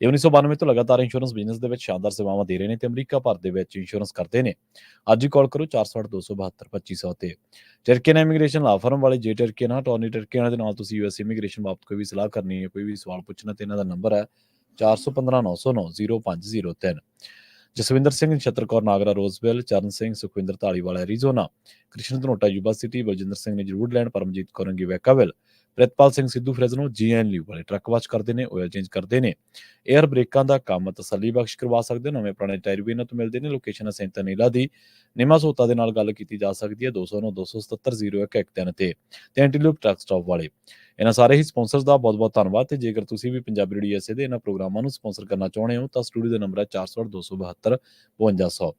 ਇਹ 1992 ਤੋਂ ਲਗਾਤਾਰ ਇੰਸ਼ੋਰੈਂਸ ਬਿਜ਼ਨਸ ਦੇ ਵਿੱਚ ਸ਼ਾਨਦਾਰ ਸੇਵਾਵਾਂ ਦੇ ਰਹੇ ਨੇ ਤੇ ਅਮਰੀਕਾ ਭਰ ਦੇ ਵਿੱਚ ਇੰਸ਼ੋਰੈਂਸ ਕਰਦੇ ਨੇ। ਅੱਜ ਹੀ ਕਾਲ ਕਰੋ 4627272500 ਤੇ। ਟਰਕੀਨ ਇਮੀਗ੍ਰੇਸ਼ਨ ਲਾ ਫਰਮ ਵਾਲੇ ਜੇ ਟਰਕੀਨ ਆ ਟੌਨੀ ਟਰਕੀਨ ਦੇ ਨਾਲ ਤੁਸੀਂ ਯੂਐਸ ਇਮੀਗ੍ਰੇਸ਼ਨ ਬਾਬਤ ਕੋਈ ਵੀ ਸਲਾਹ ਕਰਨੀ ਹੈ, ਕੋਈ ਵੀ ਸਵਾਲ ਪੁੱਛਣਾ ਤੇ ਇਹਨਾਂ ਦਾ ਨੰਬਰ ਹੈ 4159090503 Jaswinder Singh Chhatarkaur Nagra Roseville Charan Singh, Sukhwinder Dhaliwala Arizona Krishan Dhanota Yuba City, Baljinder Singh ਨੇ ਜਰੂਡਲੈਂਡ Paramjit Kaurangi Vacaville, Pritpal Singh, Sidhu Fresno GN ਲਿਊ ਵਾਲੇ ਟਰੱਕ ਵਾਚ ਕਰਦੇ ਨੇ ਆਇਲ ਚੇਂਜ ਕਰਦੇ ਨੇ। 에ਅਰ ਬ੍ਰੇਕਾਂ ਦਾ ਕੰਮ ਤਸੱਲੀ ਬਖਸ਼ ਕਰਵਾ ਸਕਦੇ ਹੋ ਨਵੇਂ ਪੁਰਾਣੇ ਟਾਇਰ ਵੀ ਇਹਨਾਂ ਤੋਂ ਮਿਲਦੇ ਨੇ, ਲੋਕੇਸ਼ਨ ਸੈਂਟਰ ਨੀਲਾ ਦੀ ਨਿਮਾ ਸੋਤਾ ਦੇ ਨਾਲ ਗੱਲ ਕੀਤੀ ਜਾ ਸਕਦੀ ਹੈ 209 277 0113 ਤੇ। ਤੇ ਐਂਟੀਲੂਪ ਟਰੱਕ ਸਟਾਪ ਵਾਲੇ ਇਹਨਾਂ ਸਾਰੇ ਹੀ ਸਪਾਂਸਰਸ ਦਾ ਬਹੁਤ-ਬਹੁਤ ਧੰਨਵਾਦ ਤੇ ਜੇਕਰ ਤੁਸੀਂ ਵੀ ਪੰਜਾਬੀ ਰੇਡੀਓ ਐਸੇ ਦੇ ਇਹਨਾਂ ਪ੍ਰੋਗਰਾਮਾਂ ਨੂੰ ਸਪਾਂਸਰ ਕਰਨਾ ਚਾਹੁੰਦੇ ਹੋ ਤਾਂ ਸਟੂਡੀਓ ਦਾ ਨੰਬਰ ਹੈ 408272 5200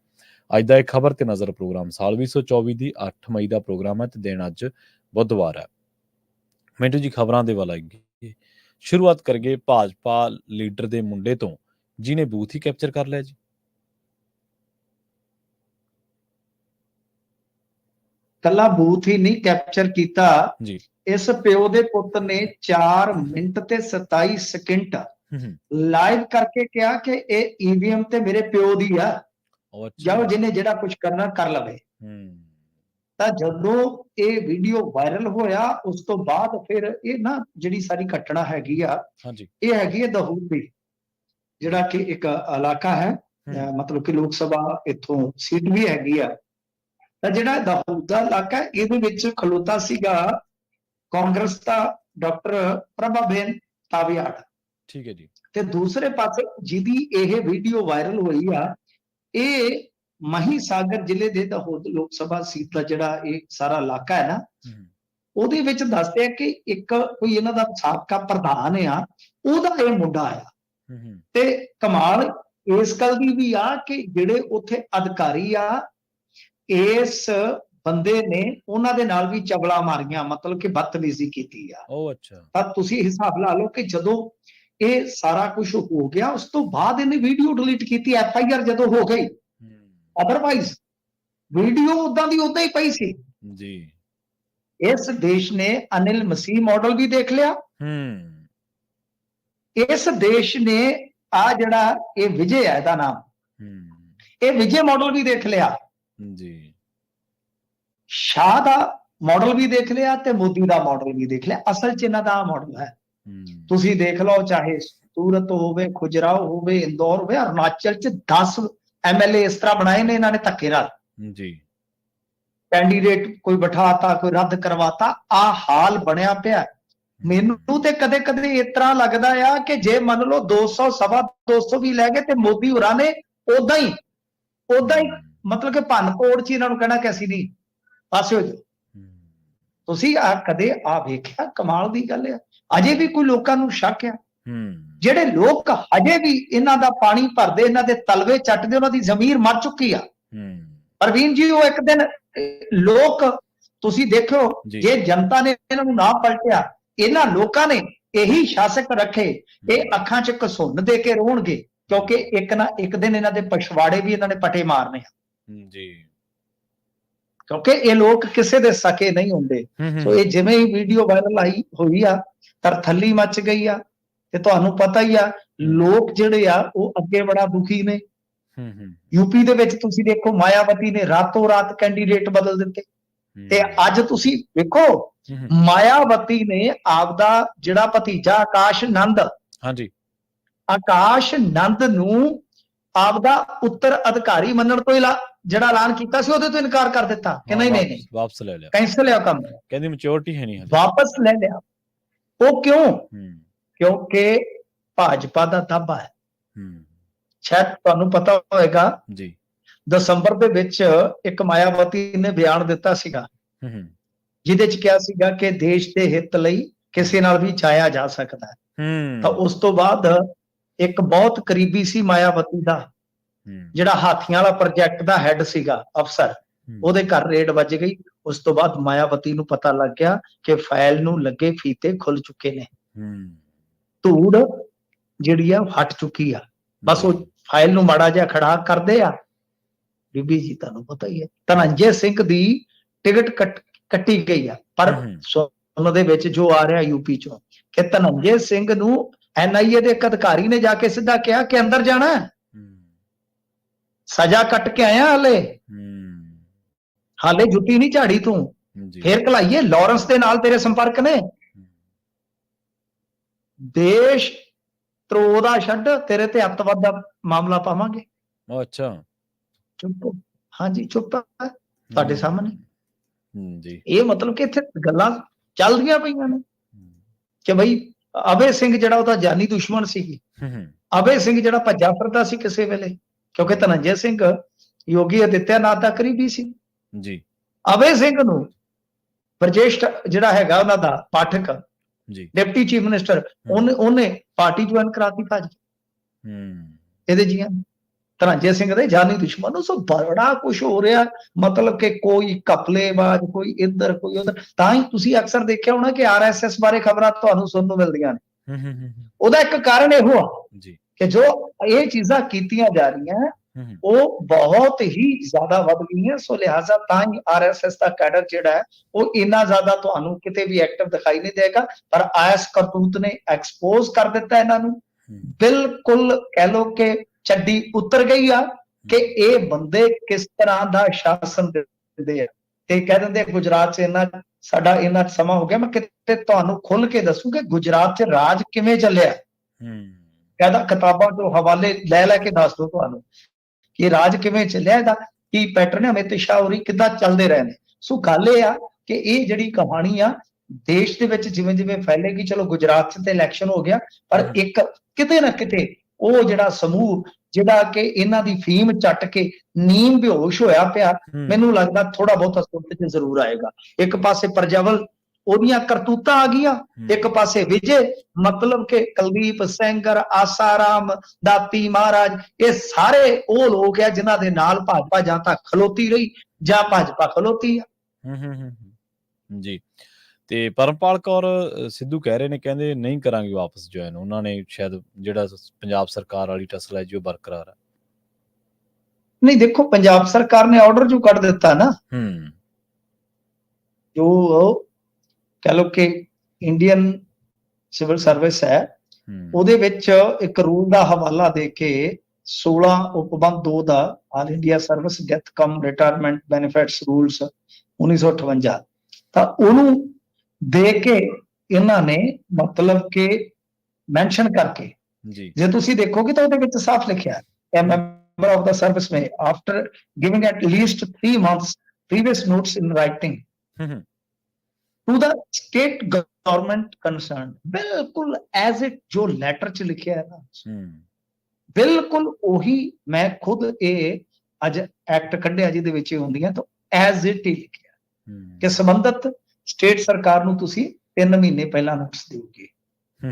ਅੱਜ ਦਾ ਇੱਕ ਖਬਰ ਤੇ ਨਜ਼ਰ ਪ੍ਰੋਗਰਾਮ ਸਾਲ 2024 ਦੀ 8 ਮਈ ਦਾ ਪ੍ਰੋਗਰਾਮ ਹੈ ਤੇ ਦਿਨ ਅੱਜ ਬੁੱਧਵਾਰ ਹੈ। ਮਿੰਟੂ ਜੀ, ਖਬਰਾਂ ਦੇ ਵੱਲ ਆਈਏ। ਸ਼ੁਰੂਆਤ ਕਰਗੇ ਭਾਜਪਾ ਲੀਡਰ ਦੇ ਮੁੰਡੇ ਤੋਂ ਜਿਨੇ ਬੂਥ ਹੀ ਕੈਪਚਰ ਕਰ ਲਿਆ ਜੀ। ਕੱਲਾ ਬੂਥ ਹੀ ਨਹੀਂ ਕੈਪਚਰ ਕੀਤਾ। ਜੀ। ਇਸ ਪਿਓ ਦੇ ਪੁੱਤ ਨੇ 4 ਮਿੰਟ ਤੇ 27 ਸਕਿੰਟ ਲਾਈਵ ਕਰਕੇ ਕਿਹਾ ਕਿ ਇਹ ਈਵੀਐਮ ਤੇ ਮੇਰੇ ਪਿਓ ਦੀ ਆ। ਜਾਓ ਜਿਹਨੇ ਜਿਹੜਾ ਕੁਝ ਕਰਨਾ ਕਰ ਲਵੇ। ਤਾਂ ਜਦੋਂ ਇਹ ਵੀਡੀਓ ਵਾਇਰਲ ਹੋਇਆ ਉਸ ਤੋਂ ਬਾਅਦ ਫਿਰ ਇਹ ਨਾ ਜਿਹੜੀ ਸਾਰੀ ਘਟਨਾ ਹੈਗੀ ਆ ਹਾਂਜੀ। ਇਹ ਹੈਗੀ ਹੈ ਦਹੂਦ ਦੀ ਜਿਹੜਾ ਕਿ ਇੱਕ ਇਲਾਕਾ ਹੈ। ਮਤਲਬ ਕਿ ਲੋਕ ਸਭਾ ਇੱਥੋਂ ਸੀਟ ਵੀ ਹੈਗੀ ਆ। ਤਾਂ ਜਿਹੜਾ ਦਹੂਦ ਇਲਾਕਾ ਇਹਦੇ ਵਿੱਚ ਖਲੋਤਾ ਸੀਗਾ ਕਾਂਗਰਸ ਦਾ ਡਾਕਟਰ ਪ੍ਰਭਾਬੇਨ ਤਾਵਿਆੜ। ਠੀਕ ਹੈ ਜੀ। ਤੇ ਦੂਸਰੇ ਪਾਸੇ ਜਿਹਦੀ ਇਹ ਵੀਡੀਓ ਵਾਇਰਲ ਹੋਈ ਆ ਇਹ ਮਹੀਸਾਗਰ ਜ਼ਿਲ੍ਹੇ ਦੇ ਦਹੂਦ ਲੋਕ ਸਭਾ ਸੀਟ ਦਾ ਜਿਹੜਾ ਇਹ ਸਾਰਾ ਇਲਾਕਾ ਹੈ ਨਾ ਉਹਦੇ ਵਿੱਚ ਦੱਸਦੇ ਆ ਕਿ ਇੱਕ ਕੋਈ ਇਹਨਾਂ ਦਾ ਸਾਬਕਾ ਪ੍ਰਧਾਨ ਆ ਉਹਦਾ ਇਹ ਮੁੰਡਾ ਆ। ਤੇ ਕਮਾਲ ਇਸ ਗੱਲ ਦੀ ਵੀ ਆ ਕਿ ਜਿਹੜੇ ਉੱਥੇ ਅਧਿਕਾਰੀ ਆ ਇਸ ਬੰਦੇ ਨੇ ਉਹਨਾਂ ਦੇ ਨਾਲ ਵੀ ਚਵਲਾ ਮਾਰੀਆਂ ਮਤਲਬ ਕਿ ਬਦਤਮੀਜ਼ੀ ਕੀਤੀ ਆ। ਉਹ ਅੱਛਾ। ਤਾਂ ਤੁਸੀਂ ਹਿਸਾਬ ਲਾ ਲਓ ਕਿ ਜਦੋਂ ਇਹ ਸਾਰਾ ਕੁਝ ਹੋ ਗਿਆ ਉਸ ਤੋਂ ਬਾਅਦ ਇਹਨੇ ਵੀਡੀਓ ਡਿਲੀਟ ਕੀਤੀ ਐਫ ਆਈ ਆਰ ਜਦੋਂ ਹੋ ਗਈ। ਅਦਰਵਾਈਜ਼ ਵੀਡੀਓ ਉਦਾਂ ਦੀ ਉਦਾਂ ਹੀ ਪਈ ਸੀ। ਜੀ। ਇਸ ਦੇਸ਼ ਨੇ ਅਨਿਲ ਮਸੀਹ ਮਾਡਲ ਵੀ ਦੇਖ ਲਿਆ। ਹੂੰ। ਇਸ ਦੇਸ਼ ਨੇ ਆ ਜਿਹੜਾ ਇਹ ਵਿਜੇ ਹੈ ਇਹਦਾ ਨਾਮ। ਹੂੰ। ਇਹ ਵਿਜੇ ਮਾਡਲ ਵੀ ਦੇਖ ਲਿਆ। ਜੀ। ਸ਼ਾਹ ਦਾ ਮਾਡਲ ਵੀ ਦੇਖ ਲਿਆ ਤੇ ਮੋਦੀ ਦਾ ਮਾਡਲ ਵੀ ਦੇਖ ਲਿਆ। ਅਸਲ ਚ ਇਹਨਾਂ ਦਾ ਮਾਡਲ ਹੈ। ਤੁਸੀਂ ਦੇਖ ਲਓ ਚਾਹੇ ਸੂਰਤ ਹੋਵੇ ਖੁਜਰਾਓ ਹੋਵੇ ਇੰਦੌਰ ਹੋਵੇ ਅਰੁਣਾਚਲ ਚ 10 ਐਮਐਲਏ ਇਸ ਤਰ੍ਹਾਂ ਬਣਾਏ ਨੇ ਇਹਨਾਂ ਨੇ ਧੱਕੇ ਨਾਲ। ਜੀ। ਕੈਂਡੀਡੇਟ ਕੋਈ ਬਿਠਾਤਾ ਕੋਈ ਰੱਦ ਕਰਵਾਤਾ ਆ ਹਾਲ ਬਣਿਆ ਪਿਆ। ਮੈਨੂੰ ਤੇ ਕਦੇ ਕਦੇ ਇਸ ਤਰ੍ਹਾਂ ਲੱਗਦਾ ਆ ਕਿ ਜੇ ਮੰਨ ਲਓ 200 ਸਵਾ 200 ਵੀ ਲੈ ਗਏ ਤੇ ਮੋਦੀ ਹੋਰਾਂ ਨੇ ਉਦਾਂ ਹੀ ਉਦਾਂ ਹੀ ਮਤਲਬ ਕਿ ਭੰਨ ਤੋੜ ਚ ਇਹਨਾਂ ਨੂੰ ਕਹਿਣਾ ਕਿ ਅਸੀਂ ਨਹੀਂ। ਪਾਸੇ ਹੋ ਜਾਓ। ਤੁਸੀਂ ਆ ਕਦੇ ਆ ਵੇਖਿਆ? ਕਮਾਲ ਦੀ ਗੱਲ ਆ। ਅਜੇ ਵੀ ਕੋਈ ਲੋਕਾਂ ਨੂੰ ਸ਼ੱਕ ਆ। ਜਿਹੜੇ ਲੋਕ ਹਜੇ ਵੀ ਇਹਨਾਂ ਦਾ ਪਾਣੀ ਭਰਦੇ ਇਹਨਾਂ ਦੇ ਤਲਵੇ ਚੱਟਦੇ ਉਹਨਾਂ ਦੀ ਜ਼ਮੀਰ ਮਰ ਚੁੱਕੀ ਆ। ਪ੍ਰਵੀਨ ਜੀ ਉਹ ਇੱਕ ਦਿਨ ਲੋਕ ਤੁਸੀਂ ਦੇਖੋ ਜੀ। ਜਨਤਾ ਨੇ ਇਹਨਾਂ ਨੂੰ ਨਾ ਪਲਟਿਆ ਇਹਨਾਂ ਲੋਕਾਂ ਨੇ ਇਹੀ ਸ਼ਾਸਕ ਰੱਖੇ ਇਹ ਅੱਖਾਂ 'ਚ ਘਸੁੰਨ ਦੇ ਕੇ ਰੋਣਗੇ ਕਿਉਂਕਿ ਇੱਕ ਨਾ ਇੱਕ ਦਿਨ ਇਹਨਾਂ ਦੇ ਪਛਵਾੜੇ ਵੀ ਇਹਨਾਂ ਨੇ ਪਟੇ ਮਾਰਨੇ ਆ। ਜੀ। ਕਿਉਂਕਿ ਇਹ ਲੋਕ ਕਿਸੇ ਦੇ ਸਕੇ ਨਹੀਂ ਹੁੰਦੇ। ਸੋ ਇਹ ਜਿਵੇਂ ਹੀ ਵੀਡੀਓ ਵਾਇਰਲ ਆਈ ਹੋਈ ਆ ਤਰਥੱਲੀ ਮਚ ਗਈ ਆ। ਤੇ ਤੁਹਾਨੂੰ ਪਤਾ ਹੀ ਆ ਲੋਕ ਜਿਹੜੇ ਆ ਉਹ ਅੱਗੇ ਬੜਾ ਦੁਖੀ ਨੇ। ਹੂੰ ਹੂੰ ਯੂਪੀ ਦੇ ਵਿੱਚ ਤੁਸੀਂ ਦੇਖੋ ਮਾਇਆਵਤੀ ਨੇ ਰਾਤੋਂ ਰਾਤ ਕੈਂਡੀਡੇਟ ਬਦਲ ਦਿੱਤੇ। ਤੇ ਅੱਜ ਤੁਸੀਂ ਵੇਖੋ ਮਾਇਆਵਤੀ ਨੇ ਆਪਦਾ ਜਿਹੜਾ ਭਤੀਜਾ ਆਕਾਸ਼ ਨੰਦ ਹਾਂਜੀ। ਆਕਾਸ਼ ਨੰਦ ਨੂੰ ਆਪਦਾ ਉੱਤਰ ਅਧਿਕਾਰੀ ਮੰਨਣ ਤੋਂ ਇਲਾ ਜਿਹੜਾ ਐਲਾਨ ਕੀਤਾ ਸੀ ਉਹਦੇ ਤੋਂ ਇਨਕਾਰ ਕਰ ਦਿੱਤਾ ਕਿ ਨਹੀਂ ਨਹੀਂ ਨਹੀਂ। ਵਾਪਸ ਲੈ ਲਿਆ। ਕੈਂਸਲ ਹੈ ਕੰਮ। ਕਹਿੰਦੀ ਮੈਚੁਰਿਟੀ ਹੈ ਨਹੀਂ ਹਲੇ ਵਾਪਸ ਲੈ ਲਿਆ। ਉਹ ਕਿਉਂ? ਕਿਉਂਕਿ ਭਾਜਪਾ ਦਾ ਦਾਬਾ ਹੈ। ਸ਼ਾਇਦ ਤੁਹਾਨੂੰ ਪਤਾ ਹੋਵੇਗਾ ਜੀ। ਦਸੰਬਰ ਦੇ ਵਿੱਚ ਇੱਕ ਮਾਇਆਵਤੀ ਨੇ ਬਿਆਨ ਦਿੱਤਾ ਸੀਗਾ। ਜਿਹਦੇ ਚ ਕਿਹਾ ਸੀਗਾ ਕਿ ਦੇਸ਼ ਦੇ ਹਿੱਤ ਲਈ ਕਿਸੇ ਨਾਲ ਵੀ ਚਾਇਆ ਜਾ ਸਕਦਾ ਹੈ। ਹੂੰ। ਤਾਂ ਉਸ ਤੋਂ ਬਾਅਦ ਇੱਕ ਬਹੁਤ ਕਰੀਬੀ ਸੀ ਮਾਇਆਵਤੀ ਦਾ ਜਿਹੜਾ ਹਾਥੀਆਂ ਵਾਲਾ ਪ੍ਰੋਜੈਕਟ ਦਾ ਹੈੱਡ ਸੀਗਾ ਅਫਸਰ। ਉਹਦੇ ਘਰ ਰੇਡ ਵੱਜ ਗਈ। ਉਸ ਤੋਂ ਬਾਅਦ ਮਾਇਆਵਤੀ ਨੂੰ ਪਤਾ ਲੱਗ ਗਿਆ ਕਿ ਫਾਈਲ ਨੂੰ ਲੱਗੇ ਫੀਤੇ ਖੁੱਲ ਚੁੱਕੇ ਨੇ। ਧੂੜ ਜਿਹੜੀ ਆ ਹਟ ਚੁੱਕੀ ਆ। ਬਸ ਉਹ ਫਾਈਲ ਨੂੰ ਮਾੜਾ ਜਿਹਾ ਖੜਾ ਕਰਦੇ ਆ। ਬੀਬੀ ਜੀ ਤੁਹਾਨੂੰ ਪਤਾ ਹੀ ਹੈ ਧਨੰਜੇ ਸਿੰਘ ਦੀ ਟਿਕਟ ਕੱਟ- ਗਈ ਆ। ਪਰ ਹੂੰ, ਸੁਣਨ ਦੇ ਵਿੱਚ ਜੋ ਆ ਰਿਹਾ ਯੂਪੀ ਚੋਂ ਕਿ ਧਨੰਜੇ ਸਿੰਘ ਨੂੰ ਐਨਆਈਏ ਦੇ ਇੱਕ ਅਧਿਕਾਰੀ ਨੇ ਜਾ ਕੇ ਸਿੱਧਾ ਕਿਹਾ ਕਿ ਅੰਦਰ ਜਾਣਾ ਸਜ਼ਾ ਕੱਟ ਕੇ ਆਇਆ ਹਲੇ। ਹਾਲੇ ਜੁੱਤੀ ਨਹੀਂ ਝਾੜੀ ਤੂੰ। ਫੇਰ ਕਲਾਈਏ ਲਾਰੈਂਸ ਦੇ ਨਾਲ ਤੇਰੇ ਸੰਪਰਕ ਨੇ। ਦੇਸ਼ ਤਰੋ ਦਾ ਛੱਡ ਤੇਰੇ ਤੇ ਅੱਤਵਾਦ ਦਾ ਮਾਮਲਾ ਪਾਵਾਂਗੇ। ਅੱਛਾ। ਚੁੱਪ। ਹਾਂਜੀ ਚੁੱਪ ਤੁਹਾਡੇ ਸਾਹਮਣੇ। ਜੀ। ਇਹ ਮਤਲਬ ਕਿ ਇੱਥੇ ਗੱਲਾਂ ਚੱਲਦੀਆਂ ਪਈਆਂ ਨੇ। ਕਿ ਬਈ ਅਬੇ ਸਿੰਘ ਜਿਹੜਾ ਉਹਦਾ ਜਾਨੀ ਦੁਸ਼ਮਣ ਸੀ ਹੂੰ, ਹੂੰ, ਅਬੇ ਸਿੰਘ ਜਿਹੜਾ ਭੱਜਾ ਫਿਰਦਾ ਸੀ ਕਿਸੇ ਵੇਲੇ ਕਿਉਂਕਿ ਧਨੰਜੇ ਸਿੰਘ ਯੋਗੀ ਆਦਿੱਤਿਆਨਾਥ ਦਾ ਕਰੀਬੀ ਸੀ। ਜੀ। ਅਬੇ ਸਿੰਘ ਨੂੰ ਬਰਜੇਸ਼ ਜਿਹੜਾ ਹੈਗਾ ਉਹਨਾਂ ਦਾ Pathak ji. Deputy chief minister ਉਹਨੇ ਉਹਨੇ ਪਾਰਟੀ ਜੁਆਇਨ ਕਰਾਤੀ ਭਾਜੀ ਹੂੰ। ਇਹਦੇ ਜੀਆਂ ਧਨੰਜੇ ਸਿੰਘ ਦੇ ਜਾਨੀ ਦੁਸ਼ਮਣ ਨੂੰ ਸੋ ਬੜਾ ਕੁਝ ਹੋ ਰਿਹਾ। ਮਤਲਬ ਕਿ ਕੋਈ ਕਪਲੇਬਾਜ਼ ਕੋਈ ਇੱਧਰ ਕੋਈ ਉਧਰ। ਤਾਂ ਹੀ ਤੁਸੀਂ ਅਕਸਰ ਦੇਖਿਆ ਹੋਣਾ ਕਿ ਆਰਐਸਐਸ ਬਾਰੇ ਖਬਰਾਂ ਤੁਹਾਨੂੰ ਸੁਣਨ ਨੂੰ ਮਿਲਦੀਆਂ ਨੇ। ਹੂੰ, ਹੂੰ, ਹੂੰ, ਉਹਦਾ ਇੱਕ ਕਾਰਨ ਇਹੋ ਆ ਜੀ। ਕਿ ਜੋ ਇਹ ਚੀਜ਼ਾਂ ਕੀਤੀਆਂ ਜਾ ਰਹੀਆਂ ਉਹ ਬਹੁਤ ਹੀ ਜ਼ਿਆਦਾ ਵੱਧ ਗਈਆਂ। ਸੋ ਲਿਹਾਜ਼ਾ ਤਾਂ ਹੀ ਆਰਐਸਐਸ ਦਾ ਕੈਡਰ ਜਿਹੜਾ ਹੈ ਉਹ ਇੰਨਾ ਜ਼ਿਆਦਾ ਤੁਹਾਨੂੰ ਕਿਤੇ ਵੀ ਐਕਟਿਵ ਦਿਖਾਈ ਨਹੀਂ ਦੇਗਾ। ਪਰ ਆਇਸ ਕਰਤੂਤ ਨੇ ਐਕਸਪੋਜ਼ ਕਰ ਦਿੱਤਾ ਇਹਨਾਂ ਨੂੰ। ਬਿਲਕੁਲ ਕਹਿ ਲੋ ਕਿ ਚੱਡੀ ਉਤਰ ਗਈ ਆ ਕਿ ਇਹ ਬੰਦੇ ਕਿਸ ਤਰ੍ਹਾਂ ਦਾ ਸ਼ਾਸਨ ਦਿੰਦੇ ਆ। ਤੇ ਕਹਿ ਦਿੰਦੇ ਗੁਜਰਾਤ 'ਚ ਇੰਨਾ ਸਾਡਾ ਇੰਨਾ ਸਮਾਂ ਹੋ ਗਿਆ ਮੈਂ ਕਿਤੇ ਤੁਹਾਨੂੰ ਖੁੱਲ ਕੇ ਦੱਸੂ ਕਿ ਗੁਜਰਾਤ 'ਚ ਰਾਜ ਕਿਵੇਂ ਚੱਲਿਆ। ਹੂੰ, ਕਹਿੰਦਾ ਕਿਤਾਬਾਂ ਤੋਂ ਹਵਾਲੇ ਲੈ ਲੈ ਕੇ ਦੱਸ ਦੋ ਤੁਹਾਨੂੰ ਕਿ ਰਾਜ ਕਿਵੇਂ ਚੱਲਿਆ ਇਹਦਾ ਕੀ ਪੈਟਰਨ ਹੈ ਅਮਿਤ ਸ਼ਾਹ ਹੋਰੀ ਕਿੱਦਾਂ ਚੱਲਦੇ ਰਹੇ ਨੇ। ਸੋ ਗੱਲ ਇਹ ਆ ਕਿ ਇਹ ਜਿਹੜੀ ਕਹਾਣੀ ਆ ਦੇਸ਼ ਦੇ ਵਿੱਚ ਜਿਵੇਂ ਜਿਵੇਂ ਫੈਲੇਗੀ ਚਲੋ ਗੁਜਰਾਤ 'ਚ ਤੇ ਇਲੈਕਸ਼ਨ ਹੋ ਗਿਆ ਪਰ। ਇੱਕ ਕਿਤੇ ਨਾ ਕਿਤੇ ਉਹ ਜਿਹੜਾ ਸਮੂਹ ਜਿਹੜਾ ਕਿ ਇਹਨਾਂ ਦੀ ਫੀਮ ਚੱਟ ਕੇ ਨੀਂਦ ਬੇਹੋਸ਼ ਹੋਇਆ ਪਿਆ ਮੈਨੂੰ ਲੱਗਦਾ ਥੋੜਾ ਬਹੁਤ ਸੁਰਤ 'ਚ ਜ਼ਰੂਰ ਆਏਗਾ। ਇੱਕ ਪਾਸੇ ਪ੍ਰਜਵਲ ਉਹਦੀਆਂ ਕਰਤੂਤਾਂ ਆ ਗਈਆਂ ਇੱਕ ਪਾਸੇ ਵਿਜੇ ਮਤਲਬ ਕਿ ਕੁਲਦੀਪ ਸੈਂਗਰ ਆਸਾਰਾਮ ਦਾਤੀ ਮਹਾਰਾਜ ਇਹ ਸਾਰੇ ਉਹ ਲੋਕ ਆ ਜਿਨ੍ਹਾਂ ਦੇ ਨਾਲ ਭਾਜਪਾ ਜਾਂ ਤਾਂ ਖਲੋਤੀ ਰਹੀ ਜਾਂ ਭਾਜਪਾ ਖਲੋਤੀ ਆ। ਹੂੰ, ਹੂੰ, ਹੂੰ, ਜੀ। ਤੇ ਪਰਮਪਾਲ ਕੌਰ ਸਿੱਧੂ ਕਹਿ ਰਹੇ ਨੇ ਕਹਿੰਦੇ ਨਹੀਂ ਕਰਾਂਗੇ ਵਾਪਸ ਜੁਆਇਨ ਉਹਨਾਂ ਨੇ ਸ਼ਾਇਦ ਜਿਹੜਾ ਪੰਜਾਬ ਸਰਕਾਰ ਵਾਲੀ ਟਸਲ ਹੈ ਜੀ ਉਹ ਬਰਕਰਾਰ ਹੈ। ਨਹੀਂ ਦੇਖੋ ਪੰਜਾਬ ਸਰਕਾਰ ਨੇ ਆਰਡਰ ਜੋ ਕੱਢ ਦਿੱਤਾ ਨਾ ਹੂੰ। ਜੋ ਕਹ ਲੋ ਕਿ ਇੰਡੀਅਨ ਸਿਵਲ ਸਰਵਿਸ ਹੂੰ ਉਹਦੇ ਵਿੱਚ ਇੱਕ ਰੂਲ ਦਾ ਹਵਾਲਾ ਦੇ ਕੇ 16 ਉਪਬੰਧ 2 ਦਾ all India service death cum retirement benefits rules 1958 ਤਾਂ ਉਹਨੂੰ ਦੇ ਕੇ ਇਹਨਾਂ ਨੇ ਮਤਲਬ ਕਿ ਮੈਂਸ਼ਨ ਕਰਕੇ। ਜੀ। ਜੇ ਤੁਸੀਂ ਦੇਖੋਗੇ ਤਾਂ ਉਹਦੇ ਵਿੱਚ ਸਾਫ਼ ਲਿਖਿਆ ਹੈ। Member of the service may after giving at least 3 months previous notes in writing ਹੂੰ ਹੂੰ। to the state government concerned ਬਿਲਕੁਲ as it ਜੋ ਲੈਟਰ ਚ ਲਿਖਿਆ ਹੈ ਨਾ। ਹੂੰ। ਬਿਲਕੁਲ ਉਹੀ ਮੈਂ ਖੁਦ ਇਹ ਅੱਜ ਐਕਟ ਕੱਢਿਆ ਜਿਹਦੇ ਵਿੱਚ ਇਹ ਹੁੰਦੀਆਂ ਤਾਂ ਐਜ਼ ਇਟ ਹੀ ਲਿਖਿਆ। ਕਿ ਸੰਬੰਧਤ ਸਟੇਟ ਸਰਕਾਰ ਨੂੰ ਤੁਸੀਂ 3 ਮਹੀਨੇ ਪਹਿਲਾਂ ਨੋਟਿਸ ਦਿਓਗੇ।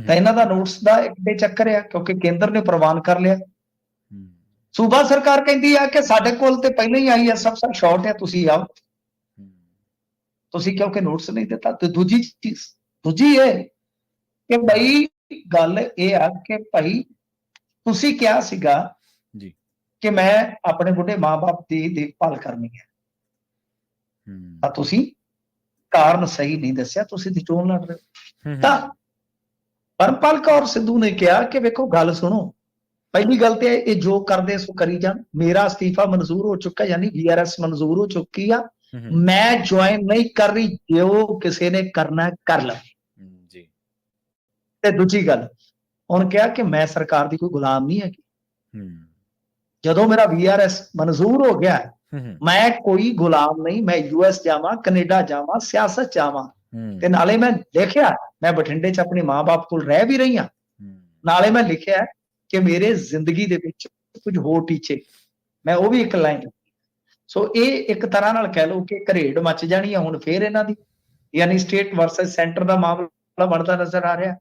ਤਾਂ ਇਹਨਾਂ ਦਾ ਨੋਟਿਸ ਦਾ ਇੱਕ ਦੇ ਚੱਕਰ ਆ ਕਿਉਂਕਿ ਕੇਂਦਰ ਨੇ ਪ੍ਰਵਾਨ ਕਰ ਲਿਆ। ਸੂਬਾ ਸਰਕਾਰ ਕਹਿੰਦੀ ਆ ਕਿ ਸਾਡੇ ਕੋਲ ਤੇ ਪਹਿਲਾਂ ਹੀ ਆਈ ਐ ਸਭ ਸਭ ਸ਼ਾਰਟ ਹੈ ਤੁਸੀਂ ਆਓ। ਤੁਸੀਂ ਕਿਉਂਕਿ ਨੋਟਿਸ ਨਹੀਂ ਦਿੱਤਾ। ਤੇ ਦੂਜੀ ਚੀਜ਼ ਦੂਜੀ ਇਹ ਕਿ ਭਾਈ ਗੱਲ ਇਹ ਆ ਕਿ ਭਾਈ ਤੁਸੀਂ ਕਿਹਾ ਸੀਗਾ ਜੀ। ਕਿ ਮੈਂ ਆਪਣੇ ਬੁੱਢੇ ਮਾਪੇ ਦੀ ਦੇਖਭਾਲ ਕਰਨੀ ਹੈ ਹੂੰ। ਤਾਂ ਤੁਸੀਂ ਕਾਰਨ ਸਹੀ ਨਹੀਂ ਦੱਸਿਆ ਤੁਸੀਂ ਦੀ ਚੋਣ ਲੜ ਰਹੇ ਹੋ। ਤਾਂ ਪਰਮਪਾਲ ਕੌਰ ਸਿੱਧੂ ਨੇ ਕਿਹਾ ਕਿ ਵੇਖੋ ਗੱਲ ਸੁਣੋ। ਪਹਿਲੀ ਗੱਲ ਤੇ ਇਹ ਜੋ ਕਰਦੇ ਸੋ ਕਰੀ ਜਾਣ। ਮੇਰਾ ਅਸਤੀਫਾ ਮਨਜ਼ੂਰ ਹੋ ਚੁੱਕਾ ਯਾਨੀ ਵੀਆਰਐਸ ਮਨਜ਼ੂਰ ਹੋ ਚੁੱਕੀ ਆ। ਮੈਂ ਜੁਆਇਨ ਨਹੀਂ ਕਰ ਰਹੀ ਜੋ ਕਿਸੇ ਨੇ ਕਰਨਾ ਕਰ ਲਵੇ ਜੀ। ਤੇ ਦੂਜੀ ਗੱਲ ਉਹਨੇ ਕਿਹਾ ਕਿ ਮੈਂ ਸਰਕਾਰ ਦੀ ਕੋਈ ਗੁਲਾਮ ਨਹੀਂ ਹੈਗੀ। ਹੂੰ। ਜਦੋਂ ਮੇਰਾ ਵੀਆਰਐਸ ਮਨਜ਼ੂਰ ਹੋ ਗਿਆ ਮੈਂ ਕੋਈ ਗੁਲਾਮ ਨਹੀਂ ਮੈਂ ਯੂਐਸ ਜਾਵਾਂ ਕੈਨੇਡਾ ਜਾਵਾਂ ਸਿਆਸਤ ਜਾਵਾਂ। ਤੇ ਨਾਲੇ ਮੈਂ ਲਿਖਿਆ ਮੈਂ ਬਠਿੰਡੇ 'ਚ ਆਪਣੇ ਮਾਪੇ ਕੋਲ ਰਹਿ ਵੀ ਰਹੀ ਹੂੰ, ਨਾਲੇ ਮੈਂ ਲਿਖਿਆ ਕਿ ਮੇਰੇ ਜ਼ਿੰਦਗੀ ਦੇ ਵਿੱਚ ਕੁਝ ਹੋਰ ਟੀਚੇ। ਮੈਂ ਉਹ ਵੀ ਇੱਕ ਲਾਈਨ ਸੋ ਇਹ ਇੱਕ ਤਰ੍ਹਾਂ ਨਾਲ ਕਹਿ ਲਓ ਕਿ ਘਰੇੜ ਮੱਚ ਜਾਣੀ ਆ ਹੁਣ ਫੇਰ ਇਹਨਾਂ ਦੀ। ਯਾਨੀ ਸਟੇਟ ਵਰਸਸ ਸੈਂਟਰ ਦਾ ਮਾਮਲਾ ਬਣਦਾ ਨਜ਼ਰ ਆ ਰਿਹਾ।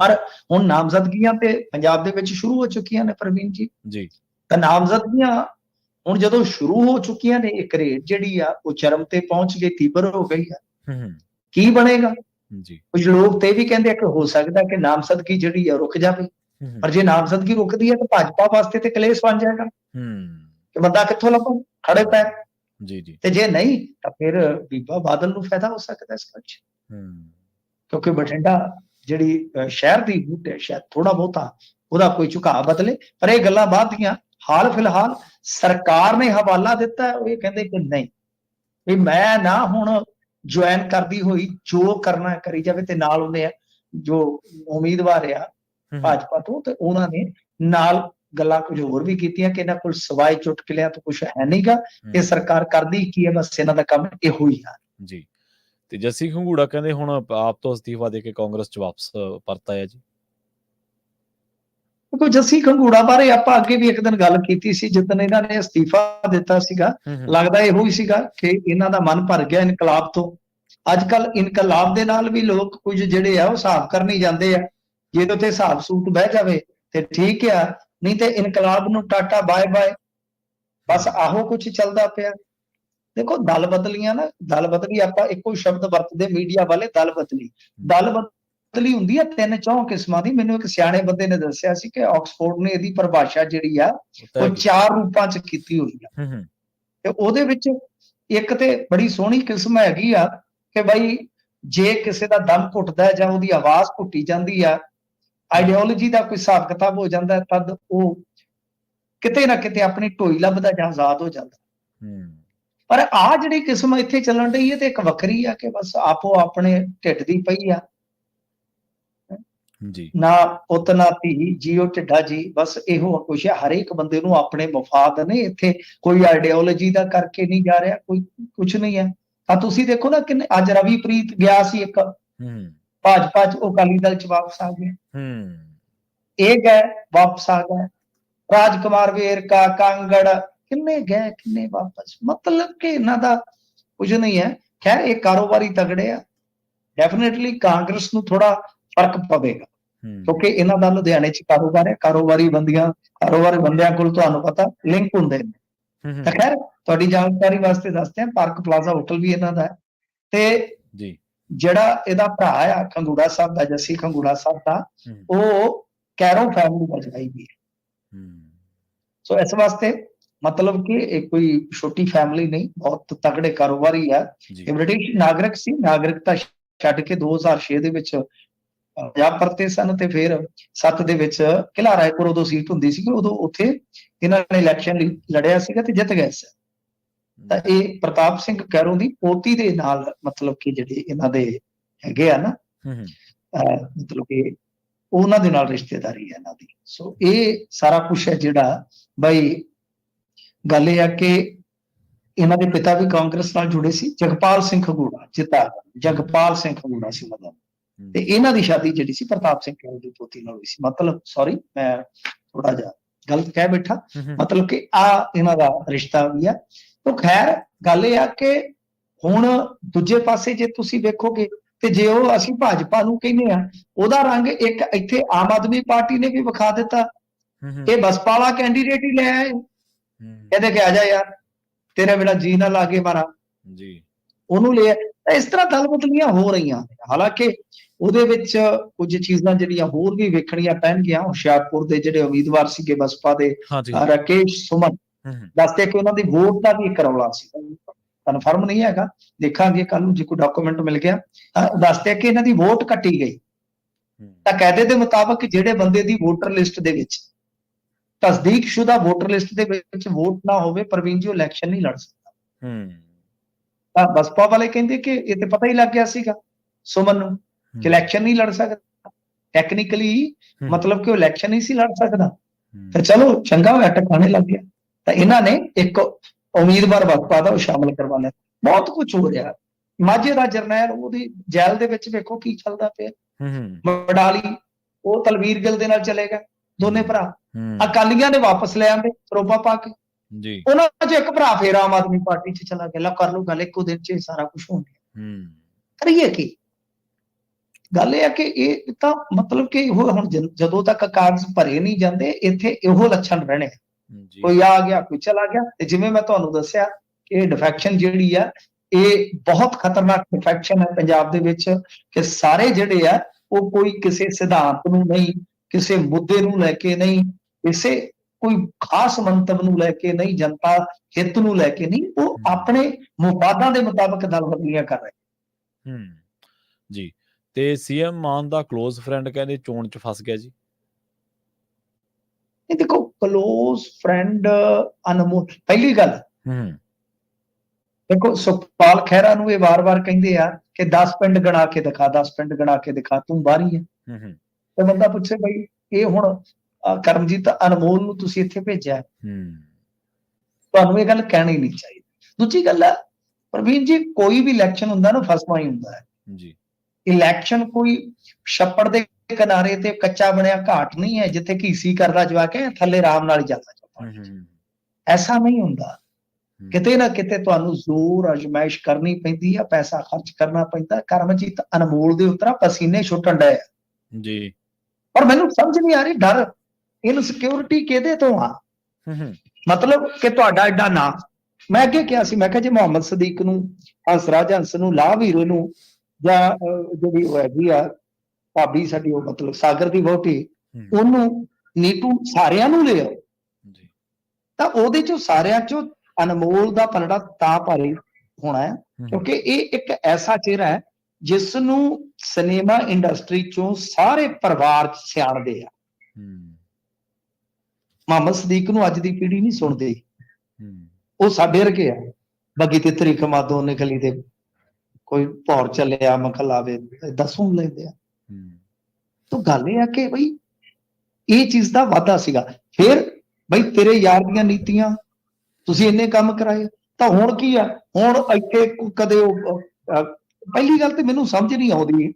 ਪਰ ਹੁਣ ਨਾਮਜ਼ਦਗੀਆਂ ਤੇ ਪੰਜਾਬ ਦੇ ਵਿੱਚ ਸ਼ੁਰੂ ਹੋ ਚੁੱਕੀਆਂ ਨੇ ਪ੍ਰਵੀਨ ਜੀ। ਜੀ। ਤਾਂ ਨਾਮਜ਼ਦਗੀਆਂ ਹੁਣ ਜਦੋਂ ਸ਼ੁਰੂ ਹੋ ਚੁੱਕੀਆਂ ਨੇ ਇੱਕ ਰੇਟ ਜਿਹੜੀ ਆ ਉਹ ਚਰਮ ਤੇ ਪਹੁੰਚ ਗਈ ਤੀਬਰ ਹੋ ਗਈ ਆ। ਹੂੰ ਕੀ ਬਣੇਗਾ? ਜੀ। ਕੁਝ ਲੋਕ ਤੇ ਇਹ ਵੀ ਕਹਿੰਦੇ ਕਿ ਹੋ ਸਕਦਾ ਕਿ ਨਾਮਜ਼ਦਗੀ ਜਿਹੜੀ ਆ ਰੁਕ ਜਾਵੇ। ਪਰ ਜੇ ਨਾਮਜ਼ਦਗੀ ਰੁਕਦੀ ਹੈ ਤਾਂ ਭਾਜਪਾ ਵਾਸਤੇ ਤੇ ਕਲੇਸ਼ ਬਣ ਜਾਏਗਾ। ਹੂੰ। ਕਿ ਬੰਦਾ ਕਿੱਥੋਂ ਲੱਭੂ? ਖੜੇ ਪੈ। ਜੀ ਜੀ। ਤੇ ਜੇ ਨਹੀਂ ਤਾਂ ਫਿਰ ਬੀਬਾ ਬਾਦਲ ਨੂੰ ਫਾਇਦਾ ਹੋ ਸਕਦਾ ਇਸ ਗੱਲ 'ਚ। ਹੂੰ। ਕਿਉਂਕਿ ਬਠਿੰਡਾ ਜਿਹੜੀ ਸ਼ਹਿਰ ਦੀ ਬੂਟ ਹੈ ਸ਼ਾਇਦ ਥੋੜਾ ਬਹੁਤਾ ਉਹਦਾ ਕੋਈ ਝੁਕਾਅ ਬਦਲੇ। ਪਰ ਇਹ ਗੱਲਾਂ ਬਾਅਦ ਦੀਆਂ ਹਾਲ ਫਿਲਹਾਲ ਸਰਕਾਰ ਨੇ ਹਵਾਲਾ ਦਿੱਤਾ ਉਹ ਇਹ ਕਹਿੰਦੇ ਕਿ ਨਹੀਂ ਵੀ ਮੈਂ ਨਾ ਹੁਣ ਜੁਆਇਨ ਕਰਦੀ ਹੋਈ ਜੋ ਕਰਨਾ ਕਰੀ ਜਾਵੇ ਤੇ ਨਾਲ ਉਹਨੇ ਜੋ ਉਮੀਦਵਾਰ ਆ ਭਾਜਪਾ ਤੋਂ ਤੇ ਉਹਨਾਂ ਨੇ ਨਾਲ ਗੱਲਾਂ ਕੁਝ ਹੋਰ ਵੀ ਕੀਤੀਆਂ ਕਿ ਇਹਨਾਂ ਕੋਲ ਸਵਾਈ ਚੁਟਕਲਿਆਂ ਤੋਂ ਕੁਝ ਹੈ ਨਹੀਂਗਾ ਇਹ ਸਰਕਾਰ ਕਰਦੀ ਕੀ ਹੈ ਬਸ ਇਹਨਾਂ ਦਾ ਕੰਮ ਇਹੋ ਹੀ ਆ। ਜੀ। ਤੇ ਜੱਸੀ ਖੰਗੂੜਾ ਕਹਿੰਦੇ ਹੁਣ ਆਪ ਤੋਂ ਅਸਤੀਫਾ ਦੇ ਕੇ ਕਾਂਗਰਸ ਚ ਵਾਪਸ ਪਰਤ ਆਇਆ ਜੀ। ਕਿਉਂਕਿ ਜੱਸੀ ਖੰਗੂੜਾ ਬਾਰੇ ਆਪਾਂ ਅੱਗੇ ਵੀ ਇੱਕ ਦਿਨ ਗੱਲ ਕੀਤੀ ਸੀ ਜਦੋਂ ਇਹਨਾਂ ਨੇ ਅਸਤੀਫਾ ਦਿੱਤਾ ਸੀਗਾ ਲੱਗਦਾ ਇਹੋ ਹੀ ਸੀਗਾ ਕਿ ਇਹਨਾਂ ਦਾ ਮਨ ਭਰ ਗਿਆ ਇਨਕਲਾਬ ਤੋਂ। ਅੱਜ ਕੱਲ ਇਨਕਲਾਬ ਦੇ ਨਾਲ ਵੀ ਲੋਕ ਕੁਝ ਜਿਹੜੇ ਆ ਉਹ ਹਿਸਾਬ ਕਰਨੀ ਜਾਂਦੇ ਆ। ਜੇ ਤੇ ਹਿਸਾਬ ਸੂਟ ਬਹਿ ਜਾਵੇ ਤੇ ਠੀਕ ਆ ਨਹੀਂ ਤੇ ਇਨਕਲਾਬ ਨੂੰ ਟਾਟਾ ਬਾਏ ਬਾਏ। ਬਸ ਆਹੋ ਕੁਝ ਚੱਲਦਾ ਪਿਆ। ਦੇਖੋ ਦਲ ਬਦਲੀਆਂ ਨਾ ਦਲ ਬਦਲੀ ਆਪਾਂ ਇੱਕੋ ਸ਼ਬਦ ਵਰਤਦੇ ਮੀਡੀਆ ਵਾਲੇ ਦਲ ਬਦਲੀ। ਦਲ ਬਦਲੀ ਹੁੰਦੀ ਆ ਤਿੰਨ ਚੌਂ ਕਿਸਮਾਂ ਦੀ। ਮੈਨੂੰ ਇੱਕ ਸਿਆਣੇ ਬੰਦੇ ਨੇ ਦੱਸਿਆ ਸੀ ਕਿ ਆਕਸਫੋਰਡ ਨੇ ਇਹਦੀ ਪਰਿਭਾਸ਼ਾ ਜਿਹੜੀ ਆ ਉਹ। ਚਾਰ ਰੂਪਾਂ ਚ ਕੀਤੀ ਹੋਈ ਆ। ਤੇ ਉਹਦੇ ਵਿੱਚ ਇੱਕ ਤੇ ਬੜੀ ਸੋਹਣੀ ਕਿਸਮ ਹੈਗੀ ਆ ਕਿ ਬਈ ਜੇ ਕਿਸੇ ਦਾ ਦਮ ਘੁੱਟਦਾ ਹੈ ਜਾਂ ਉਹਦੀ ਆਵਾਜ਼ ਘੁੱਟੀ ਜਾਂਦੀ ਆ ਆਈਡੀਓਲੋਜੀ ਦਾ ਕੋਈ ਹਿਸਾਬ ਕਿਤਾਬ ਹੋ ਜਾਂਦਾ ਤਦ ਉਹ ਕਿਤੇ ਨਾ ਕਿਤੇ ਆਪਣੀ ਢੋਈ ਲੱਭਦਾ ਜਾਂ ਆਜ਼ਾਦ ਹੋ ਜਾਂਦਾ। ਹੂੰ। ਪਰ ਆ ਜਿਹੜੀ ਕਿਸਮ ਇੱਥੇ ਚੱਲਣ ਰਹੀ ਹੈ ਤੇ ਇੱਕ ਵੱਖਰੀ ਆ ਕਿ ਬਸ ਆਪੋ ਆਪਣੇ ਢਿੱਡ ਦੀ ਪਈ ਆ। ਜੀ। ਨਾ ਪੁੱਤ ਨਾ ਧੀ ਜੀਓ ਢਿੱਡਾ ਜੀ ਬਸ ਇਹੋ ਕੁਛ ਹੈ। ਹਰੇਕ ਬੰਦੇ ਨੂੰ ਆਪਣੇ ਮਫਾਦ ਨੇ। ਇੱਥੇ ਕੋਈ ਆਈਡੀਓਲੋਜੀ ਦਾ ਕਰਕੇ ਨਹੀਂ ਜਾ ਰਿਹਾ ਕੋਈ ਕੁਝ ਨਹੀਂ ਹੈ। ਤਾਂ ਤੁਸੀਂ ਦੇਖੋ ਨਾ ਕਿ ਅੱਜ ਰਵੀ ਪ੍ਰੀਤ ਗਿਆ ਸੀ ਇੱਕ। ਹੂੰ। ਭਾਜਪਾ ਚ ਉਹ ਅਕਾਲੀ ਦਲ ਚ ਵਾਪਸ ਆ ਗਿਆ। ਹੂੰ। ਇਹ ਗਏ ਵਾਪਸ ਆ ਗਏ। ਰਾਜਕੁਮਾਰ ਵੇਰਕਾ ਕਾਂਗੜ ਕਿੰਨੇ ਗਏ ਕਿੰਨੇ ਵਾਪਸ? ਮਤਲਬ ਕਿ ਇਹਨਾਂ ਦਾ ਕੁਝ ਨਹੀਂ ਹੈ। ਖੈਰ ਇਹ ਕਾਰੋਬਾਰੀ ਤਗੜੇ ਆ। ਡੈਫੀਨਿਟਲੀ ਕਾਂਗਰਸ ਨੂੰ ਥੋੜਾ ਫ਼ਰਕ ਪਵੇਗਾ। ਕਿਉਂਕਿ ਇਹਨਾਂ ਦਾ ਲੁਧਿਆਣੇ ਚ ਕਾਰੋਬਾਰ ਹੈ ਕਾਰੋਬਾਰੀ ਬੰਦੀਆਂ ਕਾਰੋਬਾਰੀ ਬੰਦਿਆਂ ਕੋਲ ਤੁਹਾਨੂੰ ਪਤਾ ਲਿੰਕ ਹੁੰਦੇ ਨੇ। ਤਾਂ ਖੈਰ ਤੁਹਾਡੀ ਜਾਣਕਾਰੀ ਵਾਸਤੇ ਦੱਸਦੇ ਹਾਂ ਪਾਰਕ ਪਲਾਜ਼ਾ ਹੋਟਲ ਵੀ ਇਹਨਾਂ ਦਾ ਹੈ। ਤੇ ਜੀ। ਜਿਹੜਾ ਇਹਦਾ ਭਰਾ ਆ ਖੰਗੂੜਾ ਸਾਹਿਬ ਦਾ ਜੱਸੀ ਖੰਗੂੜਾ ਸਾਹਿਬ ਦਾ ਉਹ ਕੈਰੋ ਫੈਮਿਲੀ ਦਾ ਜਵਾਈ ਵੀ ਹੈ। ਸੋ ਇਸ ਵਾਸਤੇ ਮਤਲਬ ਕਿ ਇਹ ਕੋਈ ਛੋਟੀ ਫੈਮਿਲੀ ਨਹੀਂ ਬਹੁਤ ਤਗੜੇ ਕਾਰੋਬਾਰੀ ਆ। ਇਹ ਬ੍ਰਿਟਿਸ਼ ਨਾਗਰਿਕ ਸੀ ਨਾਗਰਿਕਤਾ ਛੱਡ ਕੇ 2006 ਦੇ ਵਿੱਚ ਪੰਜਾਬ ਪਰਤੇ ਸਨ ਤੇ ਫਿਰ 7 ਦੇ ਵਿੱਚ ਕਿਲਾ ਰਾਏਪੁਰ ਉਦੋਂ ਸੀਟ ਹੁੰਦੀ ਸੀ ਉਦੋਂ ਉੱਥੇ ਇਹਨਾਂ ਨੇ ਇਲੈਕਸ਼ਨ ਲੜਿਆ ਸੀਗਾ ਤੇ ਜਿੱਤ ਗਏ ਸੀ। ਤਾਂ ਇਹ ਪ੍ਰਤਾਪ ਸਿੰਘ ਕੈਰੋਂ ਦੀ ਪੋਤੀ ਦੇ ਨਾਲ ਮਤਲਬ ਕਿ ਜਿਹੜੇ ਇਹਨਾਂ ਦੇ ਹੈਗੇ ਆ ਨਾ ਮਤਲਬ ਕਿ ਉਹਨਾਂ ਦੇ ਨਾਲ ਰਿਸ਼ਤੇਦਾਰੀ ਹੈ ਇਹਨਾਂ ਦੀ। ਸੋ ਇਹ ਸਾਰਾ ਕੁਝ ਹੈ ਜਿਹੜਾ ਬਈ ਗੱਲ ਇਹ ਆ ਕਿ ਇਹਨਾਂ ਦੇ ਪਿਤਾ ਵੀ ਕਾਂਗਰਸ ਨਾਲ ਜੁੜੇ ਸੀ ਜਗਪਾਲ ਸਿੰਘ ਖਗੂੜਾ ਜਿੱਤਾ ਜਗਪਾਲ ਸਿੰਘ ਖਗੂੜਾ ਸੀ ਮਤਲਬ ਤੇ ਇਹਨਾਂ ਦੀ ਸ਼ਾਦੀ ਜਿਹੜੀ ਸੀ ਪ੍ਰਤਾਪ ਸਿੰਘ ਕੈਰੋਂ ਦੀ ਪੋਤੀ ਨਾਲ ਹੋਈ ਸੀ। ਮਤਲਬ ਸੌਰੀ ਮੈਂ ਥੋੜਾ ਜਿਹਾ ਗਲਤ ਕਹਿ ਬੈਠਾ। ਮਤਲਬ ਕਿ ਆ ਇਹਨਾਂ ਦਾ ਰਿਸ਼ਤਾ ਵੀ ਆ। ਤਾਂ ਖੈਰ ਗੱਲ ਇਹ ਆ ਕਿ ਹੁਣ ਦੂਜੇ ਪਾਸੇ ਜੇ ਤੁਸੀਂ ਵੇਖੋਗੇ ਤੇ ਜੇ ਉਹ ਅਸੀਂ ਭਾਜਪਾ ਨੂੰ ਕਹਿੰਦੇ ਆ ਉਹਦਾ ਰੰਗ ਇੱਕ ਇੱਥੇ ਆਮ ਆਦਮੀ ਪਾਰਟੀ ਨੇ ਵੀ ਵਿਖਾ ਦਿੱਤਾ। ਇਹ ਬਸਪਾ ਵਾਲਾ ਕੈਂਡੀਡੇਟ ਹੀ ਲੈ ਆਏ। ਕਹਿੰਦੇ ਕਿ ਆ ਜਾ ਯਾਰ ਤੇਰਾ ਬਿਨਾ ਜੀ ਨਾ ਲਾਗੇ ਮਾਰਾ। ਜੀ। ਉਹਨੂੰ ਲਿਆ ਤਾਂ ਇਸ ਤਰ੍ਹਾਂ ਦਲ ਬਦਲੀਆਂ ਹੋ ਰਹੀਆਂ ਨੇ। ਹਾਲਾਂਕਿ ਉਹਦੇ ਵਿੱਚ ਕੁਝ ਚੀਜ਼ਾਂ ਜਿਹੜੀਆਂ ਹੋਰ ਵੀ ਵੇਖਣੀਆਂ ਪੈਣਗੀਆਂ ਹੁਸ਼ਿਆਰਪੁਰ ਦੇ ਜਿਹੜੇ ਉਮੀਦਵਾਰ ਸੀਗੇ ਬਸਪਾ ਦੇ ਰਾਕੇਸ਼ ਸੁਮਨ। ਦੱਸਦੇ ਕਿ ਉਹਨਾਂ ਦੀ ਵੋਟ ਦਾ ਵੀ ਇੱਕ ਰੌਲਾ ਸੀ। ਕਨਫਰਮ ਨਹੀਂ ਹੈਗਾ। ਦੇਖਾਂਗੇ ਕੱਲ ਨੂੰ ਜੇ ਕੋਈ ਡਾਕੂਮੈਂਟ ਮਿਲ ਗਿਆ। ਦੱਸਦੇ ਕਿ ਇਹਨਾਂ ਦੀ ਵੋਟ ਕੱਟੀ ਗਈ। ਤਾਂ ਕਾਇਦੇ ਦੇ ਮੁਤਾਬਕ ਜਿਹੜੇ ਬੰਦੇ ਦੀ ਵੋਟਰ ਲਿਸਟ ਦੇ ਵਿੱਚ ਤਸਦੀਕਸ਼ੁਦਾ ਵੋਟਰ ਲਿਸਟ ਦੇ ਵਿੱਚ ਵੋਟ ਨਾ ਹੋਵੇ ਪ੍ਰਵੀਨ ਜੀ ਇਲੈਕਸ਼ਨ ਨਹੀਂ ਲੜ ਸਕਦਾ। ਹੂੰ। ਤਾਂ ਬਸਪਾ ਵਾਲੇ ਕਹਿੰਦੇ ਕਿ ਇਹ ਤੇ ਪਤਾ ਹੀ ਲੱਗ ਗਿਆ ਸੀਗਾ ਸੁਮਨ ਨੂੰ ਕਿ ਇਲੈਕਸ਼ਨ ਨਹੀਂ ਲੜ ਸਕਦਾ। ਟੈਕਨੀਕਲੀ ਮਤਲਬ ਕਿ ਉਹ ਇਲੈਕਸ਼ਨ ਨਹੀਂ ਸੀ ਲੜ ਸਕਦਾ। ਤੇ ਚਲੋ ਚੰਗਾ ਹੋਇਆ ਟਿਕਾਣੇ ਲੱਗ ਗਿਆ। ਤਾਂ ਇਹਨਾਂ ਨੇ ਇੱਕ ਉਮੀਦਵਾਰ ਬਸਪਾ ਦਾ ਉਹ ਸ਼ਾਮਲ ਕਰਵਾ ਲਿਆ। ਬਹੁਤ ਕੁਝ ਹੋ ਰਿਹਾ। ਮਾਝੇ ਦਾ ਜਰਨੈਲ ਉਹਦੀ ਜੇਲ੍ਹ ਦੇ ਵਿੱਚ ਵੇਖੋ ਕੀ ਚੱਲਦਾ ਪਿਆ। ਹੂੰ ਹੂੰ, ਵਡਾਲੀ ਉਹ ਤਲਵੀਰ ਗਿੱਲ ਦੇ ਨਾਲ ਚਲੇਗਾ ਦੋਨੇ ਭਰਾ। ਅਕਾਲੀਆਂ ਨੇ ਵਾਪਸ ਲੈ ਆਂਦੇ ਸਰੋਪਾ ਪਾ ਕੇ। ਜੀ। ਉਹਨਾਂ ਚ ਇੱਕ ਭਰਾ ਫੇਰ ਆਮ ਆਦਮੀ ਪਾਰਟੀ ਚ ਚਲਾ ਗਿਆ ਲੈ ਕਰ ਲਓ ਗੱਲ ਇੱਕੋ ਦਿਨ ਚ ਸਾਰਾ ਕੁਝ ਹੋ। ਗਿਆ ਹੂੰ ਕਰੀਏ ਕੀ ਗੱਲ ਇਹ ਹੈ ਕਿ ਇਹ ਤਾਂ ਮਤਲਬ ਕਿ ਉਹ ਹੁਣ ਜਦੋਂ ਤੱਕ ਕਾਗਜ਼ ਭਰੇ ਨਹੀਂ ਜਾਂਦੇ ਇੱਥੇ ਇਹੋ ਲੱਛਣ ਰਹਿਣੇ ਕੋਈ ਆ ਗਿਆ ਕੋਈ ਚਲਾ ਗਿਆ ਤੇ ਜਿਵੇਂ ਮੈਂ ਤੁਹਾਨੂੰ ਦੱਸਿਆ ਕਿ ਇਹ ਡਿਫੈਕਸ਼ਨ ਜਿਹੜੀ ਆ ਇਹ ਬਹੁਤ ਖਤਰਨਾਕ ਡਿਫੈਕਸ਼ਨ ਹੈ ਪੰਜਾਬ ਦੇ ਵਿੱਚ ਕਿ ਸਾਰੇ ਜਿਹੜੇ ਆ ਉਹ ਕੋਈ ਕਿਸੇ ਸਿਧਾਂਤ ਨੂੰ ਨਹੀਂ ਕਿਸੇ ਮੁੱਦੇ ਨੂੰ ਲੈ ਕੇ ਨਹੀਂ ਕਿਸੇ ਕੋਈ ਖਾਸ ਮੰਤਵ ਨੂੰ ਲੈ ਕੇ ਨਹੀਂ ਜਨਤਾ ਹਿੱਤ ਨੂੰ ਲੈ ਕੇ ਨਹੀਂ ਉਹ ਆਪਣੇ ਮੁਫਾਦਾਂ ਦੇ ਮੁਤਾਬਕ ਦਲਬਦਲੀਆਂ ਕਰ ਰਹੇ। ਹੂੰ ਜੀ। ਤੇ ਸੀਐਮ ਮਾਨ ਦਾ ক্লোਜ਼ ਫਰੈਂਡ ਕਹਿੰਦੇ ਚੋਣ ਚ ਫਸ ਗਿਆ ਜੀ। ਇਹ ਦੇਖੋ ਕਲੋਜ਼ ਫਰੈਂਡ ਅਨਮੋਲ ਪਹਿਲੀ ਗੱਲ ਹੂੰ। ਦੇਖੋ ਸੁਖਪਾਲ ਖਹਿਰਾ ਨੂੰ ਇਹ ਵਾਰ-ਵਾਰ ਕਹਿੰਦੇ ਆ ਕਿ 10 ਪਿੰਡ ਗਣਾ ਕੇ ਦਿਖਾ 10 ਪਿੰਡ ਗਣਾ ਕੇ ਦਿਖਾ ਤੂੰ ਬਾਹਰੀ ਹੈ ਹੂੰ ਹੂੰ। ਤੇ ਬੰਦਾ ਪੁੱਛੇ ਬਈ ਇਹ ਹੁਣ ਕਰਮਜੀਤ ਅਨਮੋਲ ਨੂੰ ਤੁਸੀਂ ਇੱਥੇ ਭੇਜਿਆ ਹੈ। ਤੁਹਾਨੂੰ ਇਹ ਗੱਲ ਕਹਿਣੀ ਨਹੀਂ ਚਾਹੀਦੀ। ਦੂਜੀ ਗੱਲ ਹੈ ਪ੍ਰਵੀਨ ਜੀ ਕੋਈ ਵੀ ਇਲੈਕਸ਼ਨ ਹੁੰਦਾ ਨਾ ਫਸਵਾ ਹੀ ਹੁੰਦਾ ਹੈ। ਜੀ। ਇਲੈਕਸ਼ਨ ਕੋਈ ਛੱਪੜ ਦੇ ਕਿਨਾਰੇ ਤੇ ਕੱਚਾ ਬਣਿਆ ਘਾਟ ਨਹੀਂ ਹੈ ਜਿੱਥੇ ਘੀਸੀ ਕਰਦਾ ਜਵਾ ਕੇ ਥੱਲੇ ਆਰਾਮ ਨਾਲ ਜਾਂਦਾ ਜਾਂਦਾ ਹੂੰ। ਐਸਾ ਨਹੀਂ ਹੁੰਦਾ। ਕਿਤੇ ਨਾ ਕਿਤੇ ਤੁਹਾਨੂੰ ਜ਼ੋਰ ਅਜਮਾਇਸ਼ ਕਰਨੀ ਪੈਂਦੀ ਆ ਪੈਸਾ ਖਰਚ ਕਰਨਾ ਪੈਂਦਾ। ਕਰਮਜੀਤ ਅਨਮੋਲ ਦੇ ਉਤਰਾ ਪਸੀਨੇ ਛੁੱਟਣ ਡਏ। ਜੀ। ਪਰ ਮੈਨੂੰ ਸਮਝ ਨਹੀਂ ਆ ਰਹੀ ਡਰ ਇਨਸਿਕਿਉਰਿਟੀ ਕਿਹਦੇ ਤੋਂ ਆ? ਮਤਲਬ ਕਿ ਤੁਹਾਡਾ ਐਡਾ ਨਾਂ। ਮੈਂ ਅੱਗੇ ਕਿਹਾ ਸੀ ਮੈਂ ਕਿਹਾ ਜੇ ਮੁਹੰਮਦ ਸਦੀਕ ਨੂੰ ਹੰਸਰਾਜ ਹੰਸ ਨੂੰ ਲਾਭ ਹੀਰੋ ਨੂੰ ਜਾਂ ਜਿਹੜੀ ਉਹ ਹੈਗੀ ਆ ਭਾਬੀ ਸਾਡੀ ਉਹ ਮਤਲਬ ਸਾਗਰ ਦੀ ਵਹੁਟੀ ਉਹਨੂੰ ਨੀਟੂ ਸਾਰਿਆਂ ਨੂੰ ਲਿਆ ਜੀ। ਤਾਂ ਉਹਦੇ ਚੋਂ ਸਾਰਿਆਂ ਚੋਂ ਅਨਮੋਲ ਦਾ ਪਲੜਾ ਤਾਂ ਭਾਰੀ ਹੋਣਾ ਹੈ ਕਿਉਂਕਿ ਇਹ ਇੱਕ ਐਸਾ ਚਿਹਰਾ ਹੈ ਜਿਸ ਨੂੰ ਸਿਨੇਮਾ ਇੰਡਸਟਰੀ ਚੋਂ ਸਾਰੇ ਪਰਿਵਾਰ ਚ ਸਿਆਣਦੇ ਆ। ਮੁਹੰਮਦ ਸਦੀਕ ਨੂੰ ਅੱਜ ਦੀ ਪੀੜ੍ਹੀ ਨਹੀਂ ਸੁਣਦੀ। ਉਹ ਸਾਡੇ ਵਰਗੇ ਆ। ਬਗੀ ਤੇ ਤਰੀਕ ਮਾਦੋ ਨੇ ਗਲੀ ਤੇ ਕੋਈ ਭੌਰ ਚੱਲਿਆ ਮਖਲ ਆਵੇ ਦਸੂੰ ਲੈਂਦੇ ਆ। ਤਾਂ ਗੱਲ ਇਹ ਆ ਕਿ ਬਈ ਇਹ ਚੀਜ਼ ਦਾ ਵਾਧਾ ਸੀਗਾ। ਫਿਰ ਬਈ ਤੇਰੇ ਯਾਰ ਦੀਆਂ ਨੀਤੀਆਂ ਤੁਸੀਂ ਇੰਨੇ ਕੰਮ ਕਰਾਏ ਤਾਂ ਹੁਣ ਕੀ ਆ? ਹੁਣ ਇੱਥੇ ਕਦੇ ਉਹ ਪਹਿਲੀ ਗੱਲ ਤੇ ਮੈਨੂੰ ਸਮਝ ਨਹੀਂ ਆਉਂਦੀ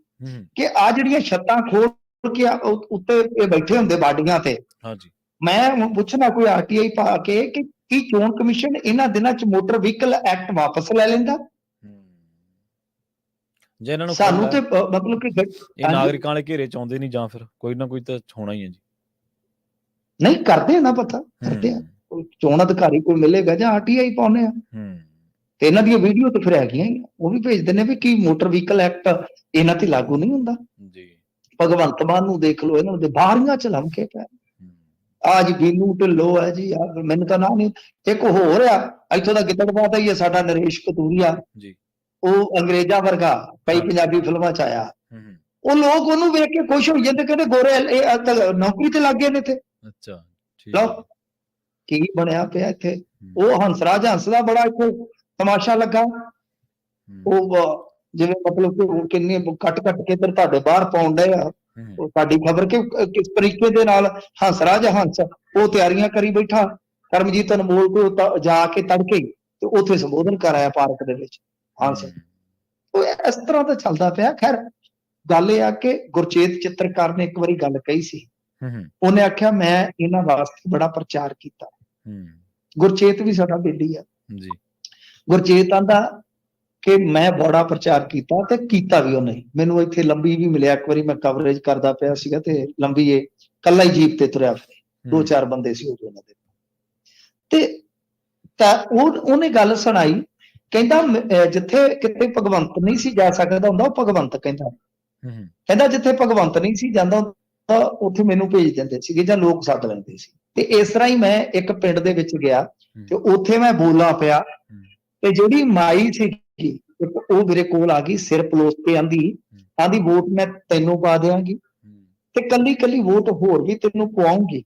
ਕਿ ਆ ਜਿਹੜੀਆਂ ਛੱਤਾਂ ਖੋਲ ਕੇ ਉੱਤੇ ਇਹ ਬੈਠੇ ਹੁੰਦੇ ਬਾਡੀਆਂ ਤੇ ਹਾਂਜੀ। ਮੈਂ ਪੁੱਛਣਾ ਕੋਈ ਆਰਟੀਆਈ ਪਾ ਕੇ ਕਿ ਕੀ ਚੋਣ ਕਮਿਸ਼ਨ ਇਹਨਾਂ ਦਿਨਾਂ ਚ ਮੋਟਰ ਵਹੀਕਲ ਐਕਟ ਵਾਪਸ ਲੈ ਲੈਂਦਾ? ਜੇ ਇਹਨਾਂ ਨੂੰ ਸਾਨੂੰ ਤੇ ਮਤਲਬ ਕਿ ਇਹ। ਨਾਗਰਿਕਾਂ ਵਾਲੇ ਘੇਰੇ ਚ ਆਉਂਦੇ ਨਹੀਂ ਜਾਂ ਫਿਰ ਕੋਈ ਨਾ ਕੋਈ ਤਾਂ ਹੋਣਾ ਹੀ ਹੈ ਜੀ। ਨਹੀਂ ਕਰਦੇ ਨਾ ਪਤਾ ਕਰਦੇ ਆ। ਚੋਣ ਅਧਿਕਾਰੀ ਕੋਈ ਮਿਲੇਗਾ ਜਾਂ ਆਰਟੀਆਈ ਪਾਉਨੇ ਆ। ਤੇ ਇਹਨਾਂ ਦੀਆਂ ਵੀਡੀਓ ਤੇ ਫਿਰ ਹੈਗੀਆਂ। ਉਹ ਵੀ ਭੇਜ ਦਿੰਦੇ ਵੀ ਕੀ ਮੋਟਰ ਵਹੀਕਲ ਐਕਟ ਇਹਨਾਂ ਤੇ ਲਾਗੂ ਨਹੀਂ ਹੁੰਦਾ। ਜੀ। ਭਗਵੰਤ ਮਾਨ ਨੂੰ ਦੇਖ ਲਓ ਇਹਨਾਂ ਦੇ ਬਾਹਰੀਆਂ ਚ ਲੰਮਕੇ ਪਏ ਹੂੰ, ਆ ਜੀ ਬੀਨੂ ਢਿੱਲੋਂ ਹੈ ਜੀ ਆਹ ਮੈਨੂੰ ਤਾਂ ਨਾ ਨਹੀਂ ਇੱਕ ਹੋਰ ਆ ਇੱਥੋਂ ਦਾ ਗਿੱਦੜਬਾਹ ਦਾ ਹੀ ਹੈ ਸਾਡਾ ਨਰੇਸ਼ ਕਤੂਰੀਆ। ਜੀ। ਉਹ ਅੰਗਰੇਜ਼ਾਂ ਵਰਗਾ ਕਈ ਪੰਜਾਬੀ ਫਿਲਮਾਂ ਚ ਆਇਆ। ਉਹ ਲੋਕ ਉਹਨੂੰ ਵੇਖ ਕੇ ਖੁਸ਼ ਹੋ ਜਾਂਦੇ ਕਹਿੰਦੇ ਗੋਰੇ ਇਹ ਨੌਕਰੀ ਤੇ ਲੱਗ ਗਏ ਨੇ ਇੱਥੇ। ਅੱਛਾ ਠੀਕ ਲਓ ਕੀ ਬਣਿਆ ਪਿਆ ਇੱਥੇ? ਉਹ ਹੰਸਰਾਜ ਹੰਸ ਦਾ ਬੜਾ ਇੱਥੇ ਤਮਾਸ਼ਾ ਲੱਗਾ। ਉਹ ਜਿਵੇਂ ਮਤਲਬ ਕਿ ਕਿੰਨੇ ਕੱਟ ਕੱਟ ਕੇ ਇੱਧਰ ਤੁਹਾਡੇ ਬਾਹਰ ਪਾਉਣ ਡਏ ਆ। ਸਾਡੀ ਖਬਰ ਕਿ ਕਿਸ ਤਰੀਕੇ ਦੇ ਨਾਲ ਹੰਸਰਾਜ ਹੰਸ ਉਹ ਤਿਆਰੀਆਂ ਕਰੀ ਬੈਠਾ। ਕਰਮਜੀਤ ਅਨਮੋਲ ਕੋਲ ਜਾ ਕੇ ਤੜਕੇ ਤੇ ਉੱਥੇ ਸੰਬੋਧਨ ਕਰਾਇਆ ਪਾਰਕ ਦੇ ਵਿੱਚ ਹੰਸ। ਉਹ ਇਸ ਤਰ੍ਹਾਂ ਤਾਂ ਚੱਲਦਾ ਪਿਆ। ਖੈਰ ਗੱਲ ਇਹ ਆ ਕਿ ਗੁਰਚੇਤ ਚਿੱਤਰਕਾਰ ਨੇ ਇੱਕ ਵਾਰੀ ਗੱਲ ਕਹੀ ਸੀ। ਉਹਨੇ ਆਖਿਆ ਮੈਂ ਇਹਨਾਂ ਵਾਸਤੇ ਬੜਾ ਪ੍ਰਚਾਰ ਕੀਤਾ। ਹੂੰ, ਗੁਰਚੇਤ ਵੀ ਸਾਡਾ ਬੇਲੀ ਆ। ਜੀ। ਗੁਰਚੇਤ ਆਂਦਾ ਕਿ ਮੈਂ ਬੜਾ ਪ੍ਰਚਾਰ ਕੀਤਾ ਤੇ ਕੀਤਾ ਵੀ ਉਹਨੇ ਮੈਨੂੰ ਇੱਥੇ ਲੰਬੀ ਵੀ ਮਿਲਿਆ। ਇੱਕ ਵਾਰੀ ਮੈਂ ਕਵਰੇਜ ਕਰਦਾ ਪਿਆ ਸੀਗਾ ਤੇ ਲੰਬੀ ਇਹ ਕੱਲਾ ਹੀ ਜੀਪ ਤੇ ਤੁਰਿਆ ਫਿਰੇ ਦੋ ਚਾਰ ਬੰਦੇ ਸੀ ਉਹ ਉਹਨਾਂ ਦੇ। ਤੇ ਤਾਂ ਉਹ ਉਹਨੇ ਗੱਲ ਸੁਣਾਈ। ਕਹਿੰਦਾ ਜਿੱਥੇ ਕਿਤੇ ਭਗਵੰਤ ਨਹੀਂ ਸੀ ਜਾ ਸਕਦਾ ਹੁੰਦਾ ਉਹ ਭਗਵੰਤ ਕਹਿੰਦਾ। ਕਹਿੰਦਾ ਜਿੱਥੇ ਭਗਵੰਤ ਨਹੀਂ ਸੀ ਜਾਂਦਾ ਹੁੰਦਾ, ਉੱਥੇ ਮੈਨੂੰ ਭੇਜ ਦਿੰਦੇ ਸੀਗੇ ਜਾਂ ਲੋਕ ਸੱਦ ਲੈਂਦੇ ਸੀ। ਤੇ ਇਸ ਤਰ੍ਹਾਂ ਹੀ ਮੈਂ ਇੱਕ ਪਿੰਡ ਦੇ ਵਿੱਚ ਗਿਆ ਤੇ ਉੱਥੇ ਮੈਂ ਬੋਲਾਂ ਪਿਆ ਤੇ ਜਿਹੜੀ ਮਾਈ ਸੀਗੀ ਇੱਕ ਉਹ ਮੇਰੇ ਕੋਲ ਆ ਗਈ ਸਿਰ ਪਲੋਸ ਕੇ ਆਂਦੀ। ਆਂਦੀ ਵੋਟ ਮੈਂ ਤੈਨੂੰ ਪਾ ਦਿਆਂਗੀ। ਹੂੰ, ਤੇ ਕੱਲੀ ਕੱਲੀ ਵੋਟ ਹੋਰ ਵੀ ਤੈਨੂੰ ਪਵਾਉਂਗੀ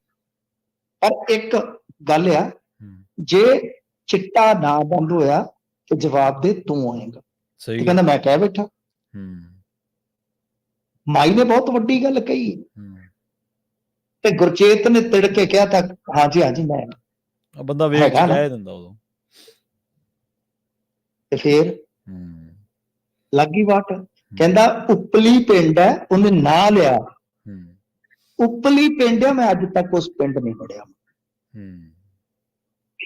ਪਰ ਇੱਕ ਗੱਲ ਆ ਜੇ ਚਿੱਟਾ ਨਾ ਬੰਦ ਹੋਇਆ ਤੇ ਜਵਾਬ ਦੇ ਤੂੰ ਆਏਗਾ। ਤੇ ਸਹੀ ਕਹਿੰਦਾ ਮੈਂ ਕਹਿ ਬੈਠਾ। ਹੂੰ। ਮਾਈ ਨੇ ਬਹੁਤ ਵੱਡੀ ਗੱਲ ਕਹੀ। ਤੇ ਗੁਰਚੇਤ ਨੇ ਤਿੜ ਕੇ ਕਿਹਾ ਤਾਂ ਹਾਂਜੀ ਹਾਂਜੀ ਮੈਂ ਆ ਬੰਦਾ ਵੇਖ ਕੇ। ਕਹਿ ਦਿੰਦਾ ਉਦੋਂ। ਤੇ ਫੇਰ ਲੱਗੀ ਵਾਟ? ਕਹਿੰਦਾ ਉਪਲੀ ਪਿੰਡ ਹੈ ਉਹਨੇ ਨਾਂ ਲਿਆ। ਉਪਲੀ ਪਿੰਡ ਹੈ ਮੈਂ ਅੱਜ ਤੱਕ ਉਸ ਪਿੰਡ ਨਹੀਂ ਪੜਿਆ ਹੂੰ।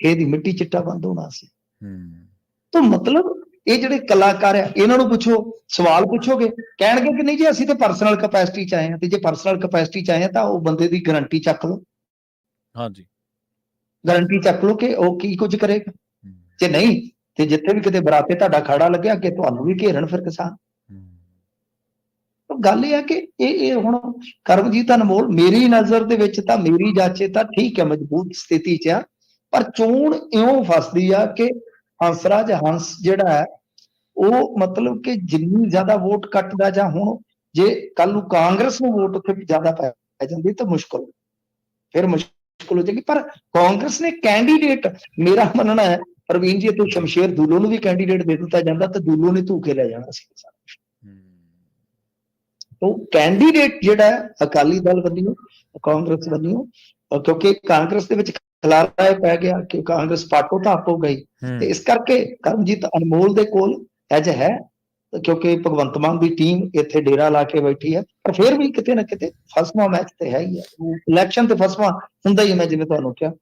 ਇਹਦੀ ਮਿੱਟੀ ਚਿੱਟਾ ਬੰਦ ਹੋਣਾ ਸੀ। ਹੂੰ। ਤਾਂ ਮਤਲਬ ਇਹ ਜਿਹੜੇ ਕਲਾਕਾਰ ਆ ਇਹਨਾਂ ਨੂੰ ਪੁੱਛੋ ਸਵਾਲ ਪੁੱਛੋਗੇ? ਕਹਿਣਗੇ ਕਿ ਨਹੀਂ ਜੀ ਅਸੀਂ ਤੇ ਪਰਸਨਲ ਕਪੈਸਿਟੀ ਚ ਆਏ ਹਾਂ ਤੇ ਜੇ ਪਰਸਨਲ ਕਪੈਸਿਟੀ ਚ ਆਏ ਆ ਤਾਂ ਉਹ ਬੰਦੇ ਦੀ ਗਾਰੰਟੀ ਚੱਕ ਲਓ। ਹਾਂਜੀ। ਗਾਰੰਟੀ ਚੱਕ ਲਓ ਕਿ ਉਹ ਕੀ ਕੁਝ ਕਰੇਗਾ। ਜੇ ਨਹੀਂ ਤੇ ਜਿੱਥੇ ਵੀ ਕਿਤੇ ਬਰਾਤੇ ਤੁਹਾਡਾ ਖੜਾ ਲੱਗਿਆ ਕਿ ਤੁਹਾਨੂੰ ਵੀ ਘੇਰਨ ਫਿਰ ਕਿਸਾਨ। ਗੱਲ ਇਹ ਹੈ ਕਿ ਇਹ ਇਹ ਹੁਣ ਕਰਮਜੀਤ ਅਨਮੋਲ ਮੇਰੀ ਨਜ਼ਰ ਦੇ ਵਿੱਚ ਤਾਂ ਮੇਰੀ ਜਾਚੇ ਤਾਂ ਠੀਕ ਹੈ ਮਜ਼ਬੂਤ ਸਥਿਤੀ 'ਚ ਆ। ਪਰ ਚੋਣ ਇਉਂ ਫਸਦੀ ਆ ਕਿ ਹੰਸਰਾਜ ਹੰਸ ਜਿਹੜਾ ਹੈ ਉਹ ਮਤਲਬ ਕਿ ਜਿੰਨੀ ਜ਼ਿਆਦਾ ਵੋਟ ਕੱਟਦਾ ਜਾਂ ਹੁਣ ਜੇ ਕੱਲ ਨੂੰ ਕਾਂਗਰਸ ਨੂੰ ਵੋਟ ਉੱਥੇ ਜ਼ਿਆਦਾ ਪੈ ਜਾਂਦੀ ਤਾਂ ਮੁਸ਼ਕਲ। ਫਿਰ ਮੁਸ਼ਕਲ ਹੋ ਜਾਏਗੀ। ਪਰ ਕਾਂਗਰਸ ਨੇ ਕੈਂਡੀਡੇਟ ਮੇਰਾ ਮੰਨਣਾ ਹੈ ਪ੍ਰਵੀਨ ਜੀ ਤੂੰ ਸ਼ਮਸ਼ੇਰ ਦੂਲੋ ਨੂੰ ਵੀ ਕੈਂਡੀਡੇਟ ਦੇ ਦਿੱਤਾ ਜਾਂਦਾ ਤਾਂ ਦੂਲੋ ਨੇ ਧੂਕੇ ਲੈ ਜਾਣਾ ਸੀ। ਹੂੰ, ਉਹ ਕੈਂਡੀਡੇਟ ਜਿਹੜਾ ਅਕਾਲੀ ਦਲ ਵੱਲੋਂ ਕਾਂਗਰਸ ਵੱਲੋਂ ਕਿਉਂਕਿ ਕਾਂਗਰਸ ਦੇ ਵਿੱਚ ਖਲਾਰਾ ਪੈ ਗਿਆ ਕਿ ਕਾਂਗਰਸ ਪਾਟੋ ਧਾਪ ਹੋ। ਗਈ ਤੇ ਇਸ ਕਰਕੇ ਕਰਮਜੀਤ ਅਨਮੋਲ ਦੇ ਕੋਲ ਐਜ ਹੈ ਕਿਉਂਕਿ ਭਗਵੰਤ ਮਾਨ ਦੀ ਟੀਮ ਇੱਥੇ ਡੇਰਾ ਲਾ ਕੇ ਬੈਠੀ ਹੈ। ਪਰ ਫਿਰ ਵੀ ਕਿਤੇ ਨਾ ਕਿਤੇ ਫਸਵਾ ਮੈਚ ਤੇ ਹੈ ਹੀ ਹੈ। ਇਲੈਕਸ਼ਨ ਤੇ ਫਸਵਾ ਹੁੰਦਾ ਹੀ ਹੈ, ਮੈਂ ਜਿਵੇਂ ਤੁਹਾਨੂੰ ਕਿਹਾ।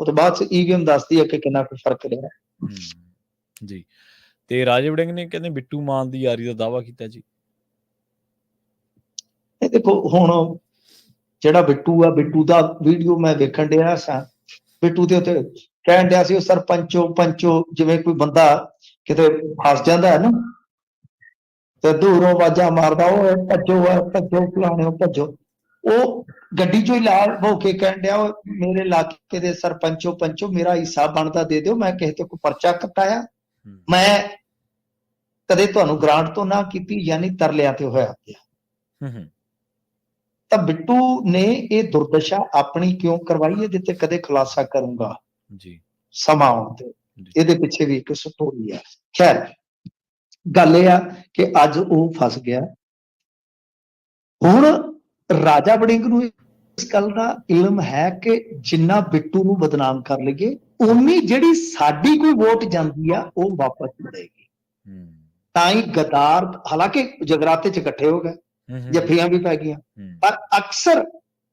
ਉਹ ਤੋਂ ਬਾਅਦ ਈਵੀਐਮ ਦੱਸਦੀ ਹੈ ਕਿ ਕਿੰਨਾ ਕੁ ਫ਼ਰਕ ਰਿਹਾ। ਹੂੰ, ਜੀ। ਤੇ ਰਾਜੇ ਵੜਿੰਗ ਨੇ ਕਹਿੰਦੇ ਬਿੱਟੂ ਮਾਨ ਦੀ ਯਾਰੀ ਦਾ ਦਾਵਾ ਕੀਤਾ ਜੀ। ਇਹ ਦੇਖੋ ਹੁਣ ਜਿਹੜਾ ਬਿੱਟੂ ਆ ਬਿੱਟੂ ਦਾ ਵੀਡੀਓ ਮੈਂ ਵੇਖਣ ਡਿਆ ਸਾਂ। ਬਿੱਟੂ ਦੇ ਉੱਤੇ ਕਹਿਣ ਡਿਆ ਸੀ ਉਹ ਸਰਪੰਚੋ ਪੰਚੋ ਜਿਵੇਂ ਕੋਈ ਬੰਦਾ ਕਿਤੇ ਫਸ ਜਾਂਦਾ ਹੈ ਨਾ ਤੇ ਦੂਰੋਂ ਆਵਾਜ਼ਾਂ ਮਾਰਦਾ ਓਏ ਭੱਜੋ ਭੱਜੋ ਫਲਾਣਿਓ ਭੱਜੋ। ਉਹ ਗੱਡੀ ਚੋਂ ਹੀ ਲਾਲ ਹੋ ਕੇ ਕਹਿਣ ਡਿਆ "ਓਏ ਮੇਰੇ ਇਲਾਕੇ ਦੇ ਸਰਪੰਚੋ ਪੰਚੋ ਮੇਰਾ ਹਿੱਸਾ ਬਣਦਾ ਦੇ ਦਿਓ ਮੈਂ ਕਿਸੇ ਤੇ ਕੋਈ ਪਰਚਾ ਕਟਾਇਆ। ਮੈਂ ਕਦੇ ਤੁਹਾਨੂੰ ਗ੍ਰਾਂਟ ਤੋਂ ਨਾ ਕੀਤੀ ਯਾਨੀ ਤਰਲਿਆਂ ਤੇ ਹੋਇਆ ਹੂੰ, ਤਾਂ ਬਿੱਟੂ ਨੇ ਇਹ ਦੁਰਦਸ਼ਾ ਆਪਣੀ ਕਿਉਂ ਕਰਵਾਈ ਇਹਦੇ ਤੇ ਕਦੇ ਖੁਲਾਸਾ ਕਰੂੰਗਾ? ਜੀ। ਸਮਾਂ ਆਉਣ ਤੇ। ਇਹਦੇ ਪਿੱਛੇ ਵੀ ਇੱਕ ਸਟੋਰੀ ਹੈ। ਖੈਰ ਗੱਲ ਇਹ ਆ ਕਿ ਅੱਜ ਉਹ ਫਸ ਗਿਆ। ਹੁਣ ਰਾਜਾ ਵੜਿੰਗ ਨੂੰ ਇਸ ਗੱਲ ਦਾ ਇਲਮ ਹੈ ਕਿ ਜਿੰਨਾ ਬਿੱਟੂ ਨੂੰ ਬਦਨਾਮ ਕਰ ਲਈਏ ਉਨੀ ਜਿਹੜੀ ਸਾਡੀ ਕੋਈ ਵੋਟ ਜਾਂਦੀ ਆ ਉਹ ਵਾਪਸ ਮੁੜੇਗੀ। ਹੂੰ, ਤਾਂ ਹੀ ਗਦਾਰ ਹਾਲਾਂਕਿ ਜਗਰਾਤੇ ਚ ਇਕੱਠੇ ਹੋ ਗਏ ਜੱਫੀਆਂ ਵੀ ਪੈ ਗਈਆਂ। ਪਰ ਅਕਸਰ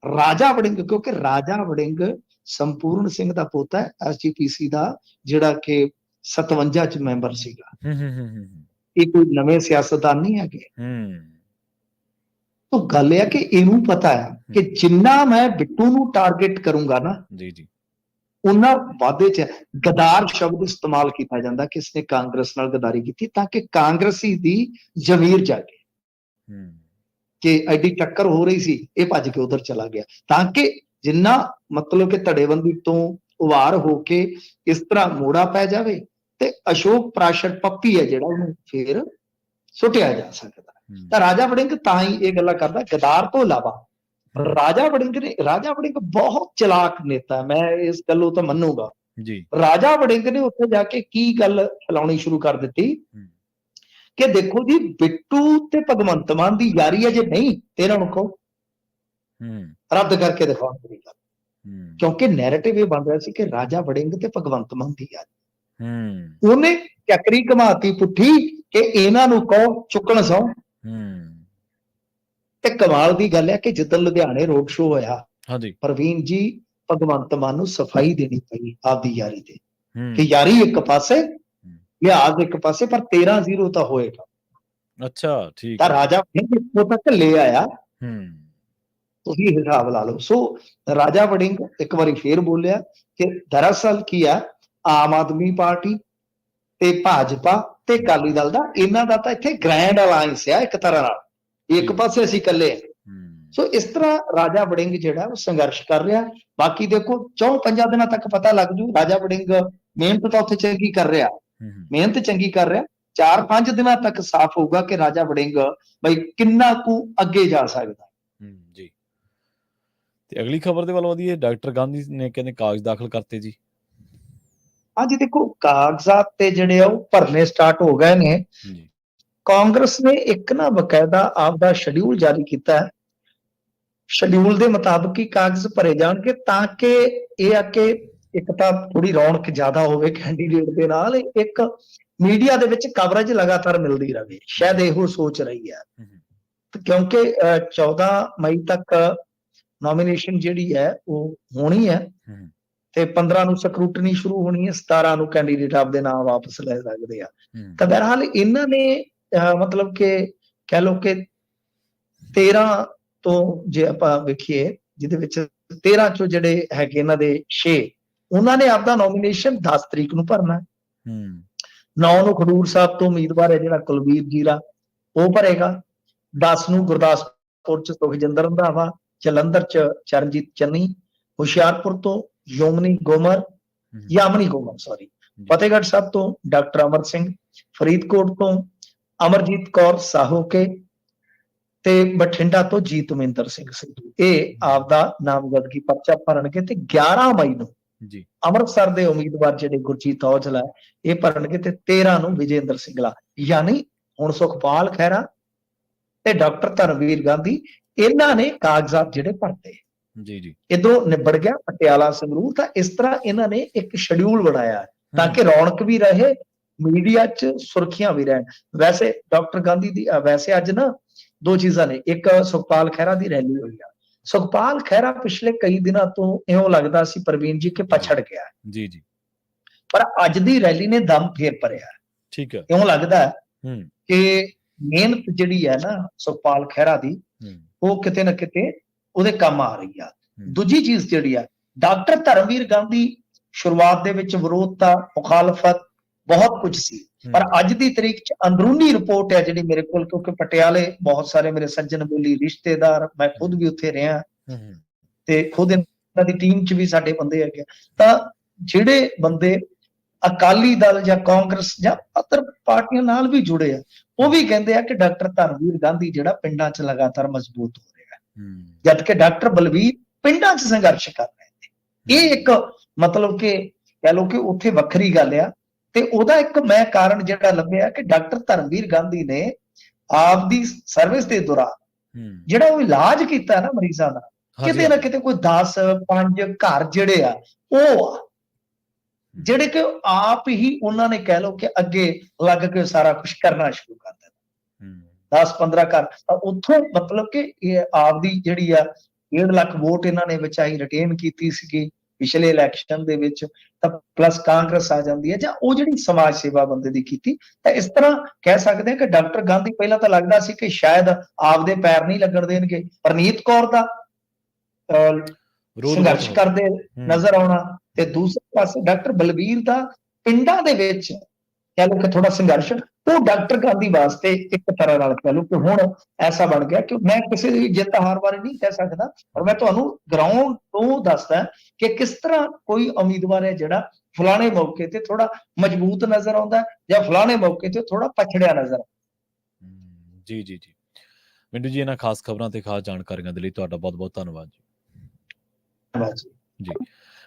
ਰਾਜਾ ਵੜਿੰਗ ਕਿਉਂਕਿ ਰਾਜਾ ਵੜਿੰਗ ਸੰਪੂਰਨ ਸਿੰਘ ਦਾ ਪੋਤਾ ਹੈ ਐਸਜੀਪੀਸੀ ਦਾ ਜਿਹੜਾ ਕਿ 57 ਚ ਮੈਂਬਰ ਸੀਗਾ। ਇਹ ਕੋਈ ਨਵੇਂ ਸਿਆਸਤਦਾਨ ਨਹੀਂ ਹੈਗੇ। ਤਾਂ ਗੱਲ ਇਹ ਹੈ ਕਿ ਇਹਨੂੰ ਪਤਾ ਹੈ। ਕਿ ਜਿੰਨਾ ਮੈਂ ਬਿੱਟੂ ਨੂੰ ਟਾਰਗੇਟ ਕਰੂੰਗਾ ਨਾ ਜੀ ਜੀ। ਉਹਨਾਂ ਵਾਅਦੇ ਚ ਗਦਾਰ ਸ਼ਬਦ ਇਸਤੇਮਾਲ ਕੀਤਾ ਜਾਂਦਾ ਕਿ ਇਸਨੇ ਕਾਂਗਰਸ ਨਾਲ ਗਦਾਰੀ ਕੀਤੀ ਤਾਂ ਕਿ ਕਾਂਗਰਸੀ ਦੀ ਜ਼ਮੀਰ ਜਾਗੇ ਹੂੰ, ਕਿ ਐਡੀ ਟੱਕਰ ਹੋ ਰਹੀ ਸੀ ਇਹ ਭੱਜ ਕੇ ਉਧਰ ਚਲਾ ਗਿਆ। ਤਾਂ ਕਿ ਜਿੰਨਾ ਮਤਲਬ ਕਿ ਧੜੇਬੰਦੀ ਤੋਂ ਉਵਾਰ ਹੋ ਕੇ ਇਸ ਤਰ੍ਹਾਂ ਮੋੜਾ ਪੈ ਜਾਵੇ ਤੇ ਅਸ਼ੋਕ ਪ੍ਰਾਸ਼ਰ ਪੱਪੀ ਹੈ ਜਿਹੜਾ ਉਹਨੂੰ ਫੇਰ ਸੁੱਟਿਆ ਜਾ ਸਕਦਾ ਤਾਂ ਰਾਜਾ ਵੜਿੰਗ ਤਾਂ ਹੀ ਇਹ ਗੱਲਾਂ ਕਰਦਾ ਗਦਾਰ ਤੋਂ ਇਲਾਵਾ ਰਾਜਾ ਵੜਿੰਗ ਨੇ ਰਾਜਾ ਵੜਿੰਗ ਬਹੁਤ ਚਲਾਕ ਨੇਤਾ ਮੈਂ ਇਸ ਗੱਲੋਂ ਤਾਂ ਮੰਨੂਗਾ। ਜੀ। ਰਾਜਾ ਵੜਿੰਗ ਨੇ ਉੱਥੇ ਜਾ ਕੇ ਕੀ ਗੱਲ ਫੈਲਾਉਣੀ ਸ਼ੁਰੂ ਕਰ ਦਿੱਤੀ? ਕਿ ਦੇਖੋ ਜੀ ਬਿੱਟੂ ਤੇ ਭਗਵੰਤ ਮਾਨ ਦੀ ਯਾਰੀ ਹੈ ਜੇ ਨਹੀਂ ਤੇ ਇਹਨਾਂ ਨੂੰ ਕਹੋ। ਹੂੰ, ਰੱਦ ਕਰਕੇ ਦਿਖਾਉਣ ਦੀ ਗੱਲ। ਹੂੰ, ਕਿਉਂਕਿ ਨੈਰੇਟਿਵ ਇਹ ਬਣ ਰਿਹਾ ਸੀ ਕਿ ਰਾਜਾ ਵੜਿੰਗ ਤੇ ਭਗਵੰਤ ਮਾਨ ਦੀ ਯਾਰੀ। ਹੂੰ, ਉਹਨੇ ਚੱਕਰੀ ਘਮਾਤੀ ਪੁੱਠੀ ਕਿ ਇਹਨਾਂ ਨੂੰ ਕਹੋ ਚੁੱਕਣ ਸੌ ਹੂੰ, ਤੇ ਕਮਾਲ ਦੀ ਗੱਲ ਹੈ ਕਿ ਜਦੋਂ ਲੁਧਿਆਣੇ ਰੋਡ ਸ਼ੋਅ ਹੋਇਆ ਹਾਂਜੀ। ਪ੍ਰਵੀਨ ਜੀ ਭਗਵੰਤ ਮਾਨ ਨੂੰ ਸਫ਼ਾਈ ਦੇਣੀ ਪਈ ਆਪਦੀ ਯਾਰੀ ਤੇ। ਕਿ ਯਾਰੀ ਇੱਕ ਪਾਸੇ ਲਿਹਾਜ਼ ਇੱਕ ਪਾਸੇ ਪਰ 13-0 ਤਾਂ ਹੋਏਗਾ। ਅੱਛਾ ਠੀਕ ਤਾਂ ਰਾਜਾ ਵੜਿੰਗ ਇੱਥੋਂ ਤੱਕ ਲੈ ਆਇਆ। ਹੂੰ। ਤੁਸੀਂ ਹਿਸਾਬ ਲਾ ਲਓ। ਸੋ ਰਾਜਾ ਵੜਿੰਗ ਇੱਕ ਵਾਰੀ ਫੇਰ ਬੋਲਿਆ ਕਿ ਦਰਅਸਲ ਕੀ ਆ? ਆਮ ਆਦਮੀ ਪਾਰਟੀ ਤੇ ਭਾਜਪਾ ਤੇ ਅਕਾਲੀ ਦਲ ਦਾ ਇਹਨਾਂ ਦਾ ਤਾਂ ਇੱਥੇ ਗ੍ਰੈਂਡ ਅਲਾਈਅੰਸ ਆ ਇੱਕ ਤਰ੍ਹਾਂ ਨਾਲ। ਇੱਕ ਪਾਸੇ ਅਸੀਂ ਇਕੱਲੇ ਸੋ ਇਸ ਤਰ੍ਹਾਂ ਰਾਜਾ ਵੜਿੰਗ ਜਿਹੜਾ ਉਹ ਸੰਘਰਸ਼ ਕਰ ਰਿਹਾ। ਬਾਕੀ ਦੇਖੋ ਚੌਂ ਪੰਜਾਂ ਦਿਨਾਂ ਤੱਕ ਪਤਾ ਲੱਗ ਜੂ ਰਾਜਾ ਵੜਿੰਗ ਮਿਹਨਤ ਤਾਂ ਉੱਥੇ ਚੰਗੀ ਕਰ ਰਿਹਾ। ਮਿਹਨਤ ਚੰਗੀ ਕਰ ਰਿਹਾ। ਚਾਰ ਪੰਜ ਦਿਨਾਂ ਤੱਕ ਸਾਫ਼ ਹੋਊਗਾ ਕਿ ਰਾਜਾ ਵੜਿੰਗ ਬਈ ਕਿੰਨਾ ਕੁ ਅੱਗੇ ਜਾ ਸਕਦਾ। ਜੀ। ਤੇ ਅਗਲੀ ਖਬਰ ਦੇ ਵੱਲ ਵਧੀਏ ਡਾਕਟਰ ਗਾਂਧੀ ਨੇ ਕਹਿੰਦੇ ਕਾਗਜ਼ ਦਾਖਲ ਕਰਤੇ ਜੀ। ਅੱਜ ਦੇਖੋ ਕਾਗਜ਼ਾਤ ਤੇ ਜਿਹੜੇ ਆ ਉਹ ਭਰਨੇ ਸਟਾਰਟ ਹੋ ਗਏ ਨੇ। ਕਾਂਗਰਸ ਨੇ ਇੱਕ ਨਾ ਬਕਾਇਦਾ ਆਪਦਾ ਸ਼ਡਿਊਲ ਜਾਰੀ ਕੀਤਾ ਹੈ। ਸ਼ਡਿਊਲ ਦੇ ਮੁਤਾਬਕ ਹੀ ਕਾਗਜ਼ ਭਰੇ ਜਾਣਗੇ ਤਾਂ ਕਿ ਇਹ ਆ ਕਿ ਇੱਕ ਤਾਂ ਥੋੜੀ ਰੌਣਕ ਜ਼ਿਆਦਾ ਹੋਵੇ ਕੈਂਡੀਡੇਟ ਦੇ ਨਾਲ ਇੱਕ ਮੀਡੀਆ ਦੇ ਵਿੱਚ ਕਵਰੇਜ ਲਗਾਤਾਰ ਮਿਲਦੀ ਰਹੇ। ਸ਼ਾਇਦ ਇਹੋ ਸੋਚ ਰਹੀ ਹੈ। ਕਿਉਂਕਿ ਅਹ, 14 ਮਈ ਤੱਕ ਨੋਮੀਨੇਸ਼ਨ ਜਿਹੜੀ ਹੈ ਉਹ ਹੋਣੀ ਹੂੰ, ਤੇ 15 ਨੂੰ ਸਕਰੂਟਨੀ ਸ਼ੁਰੂ ਹੋਣੀ ਹੈ 17 ਨੂੰ ਕੈਂਡੀਡੇਟ ਆਪਦੇ ਨਾਮ ਵਾਪਸ ਲੈ ਸਕਦੇ ਆ। ਤਾਂ ਬਹਰਹਾਲ ਇਹਨਾਂ ਨੇ ਮਤਲਬ ਕਿ ਕਹਿ ਲਓ ਕਿ 13 ਤੋਂ ਜੇ ਆਪਾਂ ਵੇਖੀਏ ਜਿਹਦੇ ਵਿੱਚ 13 ਚੋਂ ਜਿਹੜੇ ਹੈਗੇ ਇਹਨਾਂ ਦੇ 6 ਉਹਨਾਂ ਨੇ ਆਪਦਾ ਨੋਮੀਨੇਸ਼ਨ 10 ਤਰੀਕ ਨੂੰ ਭਰਨਾ ਹੈ। ਹੂੰ। 9 ਨੂੰ ਖਡੂਰ ਸਾਹਿਬ ਤੋਂ ਉਮੀਦਵਾਰ ਹੈ ਜਿਹੜਾ ਕੁਲਵੀਰ ਜੀਰਾ ਉਹ ਭਰੇਗਾ। 10 ਨੂੰ ਗੁਰਦਾਸਪੁਰ ਚ ਸੁਖਜਿੰਦਰ ਰੰਧਾਵਾ ਜਲੰਧਰ ਚ ਚਰਨਜੀਤ ਚੰਨੀ ਹੁਸ਼ਿਆਰਪੁਰ ਤੋਂ ਯੋਮਨੀ ਗੋਮਰ ਯਾਮਨੀ ਗੋਮਰ ਸੌਰੀ ਫਤਿਹਗੜ੍ਹ ਸਾਹਿਬ ਤੋਂ ਡਾਕਟਰ ਅਮਰ ਸਿੰਘ ਫਰੀਦਕੋਟ ਤੋਂ ਅਮਰਜੀਤ ਕੌਰ ਸਾਹੋਕੇ ਤੇ ਬਠਿੰਡਾ ਤੋਂ ਜੀਤਮਿੰਦਰ ਸਿੰਘ ਸਿੱਧੂ। ਇਹ ਆਪਦਾ ਨਾਮਜ਼ਦਗੀ ਪਰਚਾ ਭਰਨਗੇ ਤੇ 11 ਮਈ ਨੂੰ ਜੀ। ਅੰਮ੍ਰਿਤਸਰ ਦੇ ਉਮੀਦਵਾਰ ਜਿਹੜੇ ਗੁਰਜੀਤ ਔਜਲਾ ਇਹ ਭਰਨਗੇ ਤੇ 13 ਨੂੰ ਵਿਜੇਂਦਰ ਸਿੰਗਲਾ। ਯਾਨੀ ਹੁਣ ਸੁਖਪਾਲ ਖਹਿਰਾ ਤੇ ਡਾਕਟਰ ਧਰਮਵੀਰ ਗਾਂਧੀ ਇਹਨਾਂ ਨੇ ਕਾਗਜ਼ਾਤ ਜਿਹੜੇ ਭਰਤੇ। ਜੀ ਜੀ। ਇਧਰੋਂ ਨਿਬੜ ਗਿਆ ਪਟਿਆਲਾ ਸੰਗਰੂਰ ਤਾਂ ਇਸ ਤਰ੍ਹਾਂ ਇਹਨਾਂ ਨੇ ਇੱਕ ਸ਼ਡਿਊਲ ਬਣਾਇਆ ਤਾਂ ਕਿ ਰੌਣਕ ਵੀ ਰਹੇ ਮੀਡੀਆ 'ਚ ਸੁਰਖੀਆਂ ਵੀ ਰਹਿਣ। ਵੈਸੇ ਡਾਕਟਰ ਗਾਂਧੀ ਦੀ ਵੈਸੇ ਅੱਜ ਨਾ ਦੋ ਚੀਜ਼ਾਂ ਨੇ ਇੱਕ ਸੁਖਪਾਲ ਖਹਿਰਾ ਦੀ ਰੈਲੀ ਹੋਈ ਆ। ਸੁਖਪਾਲ ਖਹਿਰਾ ਪਿਛਲੇ ਕਈ ਦਿਨਾਂ ਤੋਂ ਇਉਂ ਲੱਗਦਾ ਸੀ ਪ੍ਰਵੀਨ ਜੀ ਕਿ ਪਛੜ ਗਿਆ। ਜੀ ਜੀ। ਪਰ ਅੱਜ ਦੀ ਰੈਲੀ ਨੇ ਦਮ ਫੇਰ ਭਰਿਆ। ਠੀਕ ਹੈ। ਇਉਂ ਲੱਗਦਾ ਕਿ ਮਿਹਨਤ ਜਿਹੜੀ ਹੈ ਨਾ ਸੁਖਪਾਲ ਖਹਿਰਾ ਦੀ ਉਹ ਕਿਤੇ ਨਾ ਕਿਤੇ ਉਹਦੇ ਕੰਮ ਆ ਰਹੀ ਆ। ਦੂਜੀ ਚੀਜ਼ ਜਿਹੜੀ ਆ ਡਾਕਟਰ ਧਰਮਵੀਰ ਗਾਂਧੀ ਸ਼ੁਰੂਆਤ ਦੇ ਵਿੱਚ ਵਿਰੋਧਤਾ ਮੁਖਾਲਫਤ ਬਹੁਤ ਕੁਝ ਸੀ ਪਰ ਅੱਜ ਦੀ ਤਰੀਕ 'ਚ ਅੰਦਰੂਨੀ ਰਿਪੋਰਟ ਹੈ ਜਿਹੜੀ ਮੇਰੇ ਕੋਲ ਕਿਉਂਕਿ ਪਟਿਆਲੇ ਬਹੁਤ ਸਾਰੇ ਮੇਰੇ ਸੱਜਣ ਬੋਲੀ ਰਿਸ਼ਤੇਦਾਰ ਮੈਂ ਖੁਦ ਵੀ ਉੱਥੇ ਰਿਹਾ। ਤੇ ਖੁਦ ਇਹਨਾਂ ਦੀ ਟੀਮ 'ਚ ਵੀ ਸਾਡੇ ਬੰਦੇ ਹੈਗੇ। ਤਾਂ ਜਿਹੜੇ ਬੰਦੇ ਅਕਾਲੀ ਦਲ ਜਾਂ ਕਾਂਗਰਸ ਜਾਂ ਅਦਰ ਪਾਰਟੀਆਂ ਨਾਲ ਵੀ ਜੁੜੇ ਆ ਉਹ ਵੀ ਕਹਿੰਦੇ ਆ ਕਿ ਡਾਕਟਰ ਧਰਮਵੀਰ ਗਾਂਧੀ ਜਿਹੜਾ ਪਿੰਡਾਂ 'ਚ ਲਗਾਤਾਰ ਮਜ਼ਬੂਤ ਹੋ ਰਿਹਾ ਜਦ ਕਿ ਡਾਕਟਰ ਬਲਵੀਰ ਪਿੰਡਾਂ 'ਚ ਸੰਘਰਸ਼ ਕਰ ਰਹੇ ਨੇ। ਇਹ ਇੱਕ ਮਤਲਬ ਕਿ ਕਹ ਲਓ ਕਿ ਉੱਥੇ ਵੱਖਰੀ ਗੱਲ ਆ ਤੇ ਉਹਦਾ ਇੱਕ ਮੈਂ ਕਾਰਨ ਜਿਹੜਾ ਲੱਭਿਆ ਕਿ ਡਾਕਟਰ ਧਰਮਵੀਰ ਗਾਂਧੀ ਨੇ ਆਪ ਦੀ ਸਰਵਿਸ ਦੇ ਦੌਰਾਨ ਜਿਹੜਾ ਉਹ ਇਲਾਜ ਕੀਤਾ ਨਾ ਮਰੀਜ਼ਾਂ ਦਾ ਕਿਤੇ ਨਾ ਕਿਤੇ ਕੋਈ 10 5 ਘਰ ਜਿਹੜੇ ਆ ਉਹ ਆ। ਜਿਹੜੇ ਕਿ ਆਪ ਹੀ ਉਹਨਾਂ ਨੇ ਕਹਿ ਲਓ ਕਿ ਅੱਗੇ ਲੱਗ ਕੇ ਸਾਰਾ ਕੁਝ ਕਰਨਾ ਸ਼ੁਰੂ ਕਰ ਦਿੱਤਾ ਹੂੰ, 10 15 ਘਰ ਤਾਂ ਉੱਥੋਂ ਮਤਲਬ ਕਿ ਇਹ ਆਪਦੀ ਜਿਹੜੀ ਆ 1.5 ਲੱਖ ਵੋਟ ਇਹਨਾਂ ਨੇ ਬਚਾਈ ਰਿਟੇਨ ਕੀਤੀ ਸੀਗੀ ਪਿਛਲੇ ਇਲੈਕਸ਼ਨ ਦੇ ਵਿੱਚ ਤਾਂ ਪਲੱਸ ਕਾਂਗਰਸ ਆ ਜਾਂਦੀ ਹੈ ਜਾਂ ਉਹ ਜਿਹੜੀ ਸਮਾਜ ਸੇਵਾ ਬੰਦੇ ਦੀ ਕੀਤੀ ਤਾਂ ਇਸ ਤਰ੍ਹਾਂ ਕਹਿ ਸਕਦੇ ਹਾਂ ਕਿ ਡਾਕਟਰ ਗਾਂਧੀ ਪਹਿਲਾਂ ਤਾਂ ਲੱਗਦਾ ਸੀ ਕਿ ਸ਼ਾਇਦ ਆਪਦੇ ਪੈਰ ਨਹੀਂ ਲੱਗਣ ਦੇਣਗੇ। ਪਰਨੀਤ ਕੌਰ ਦਾ ਸੰਘਰਸ਼ ਕਰਦੇ ਨਜ਼ਰ ਆਉਣਾ ਤੇ ਦੂਸਰੇ ਪਾਸੇ ਡਾਕਟਰ ਬਲਬੀਰ ਦਾ ਪਿੰਡਾਂ ਦੇ ਵਿੱਚ ਕਹਿ ਲਓ ਕਿ ਥੋੜਾ ਸੰਘਰਸ਼ ਉਹ ਡਾਕਟਰ ਗਾਂਧੀ ਵਾਸਤੇ ਇੱਕ ਤਰ੍ਹਾਂ ਨਾਲ ਕਹਿ ਲਓ ਕਿ ਹੁਣ ਐਸਾ ਬਣ ਗਿਆ ਕਿ ਮੈਂ ਕਿਸੇ ਦੀ ਜਿੱਤ ਹਾਰ ਬਾਰੇ ਨਹੀਂ ਕਹਿ ਸਕਦਾ ਪਰ ਮੈਂ ਤੁਹਾਨੂੰ ਗਰਾਊਂਡ ਤੋਂ ਦੱਸਦਾ ਕਿ ਕਿਸ ਤਰ੍ਹਾਂ ਕੋਈ ਉਮੀਦਵਾਰ ਹੈ ਜਿਹੜਾ ਫਲਾਣੇ ਮੌਕੇ ਤੇ ਥੋੜਾ ਮਜ਼ਬੂਤ ਨਜ਼ਰ ਆਉਂਦਾ ਜਾਂ ਫਲਾਣੇ ਮੌਕੇ ਤੇ ਥੋੜਾ ਪਛੜਿਆ ਨਜ਼ਰ ਜੀ ਜੀ ਜੀ। ਮਿੰਟੂ ਜੀ ਇਹਨਾਂ ਖਾਸ ਖਬਰਾਂ ਤੇ ਖਾਸ ਜਾਣਕਾਰੀਆਂ ਦੇ ਲਈ ਤੁਹਾਡਾ ਬਹੁਤ ਬਹੁਤ ਧੰਨਵਾਦ ਜੀ। ਆਉਂਦਾ ਜੀ।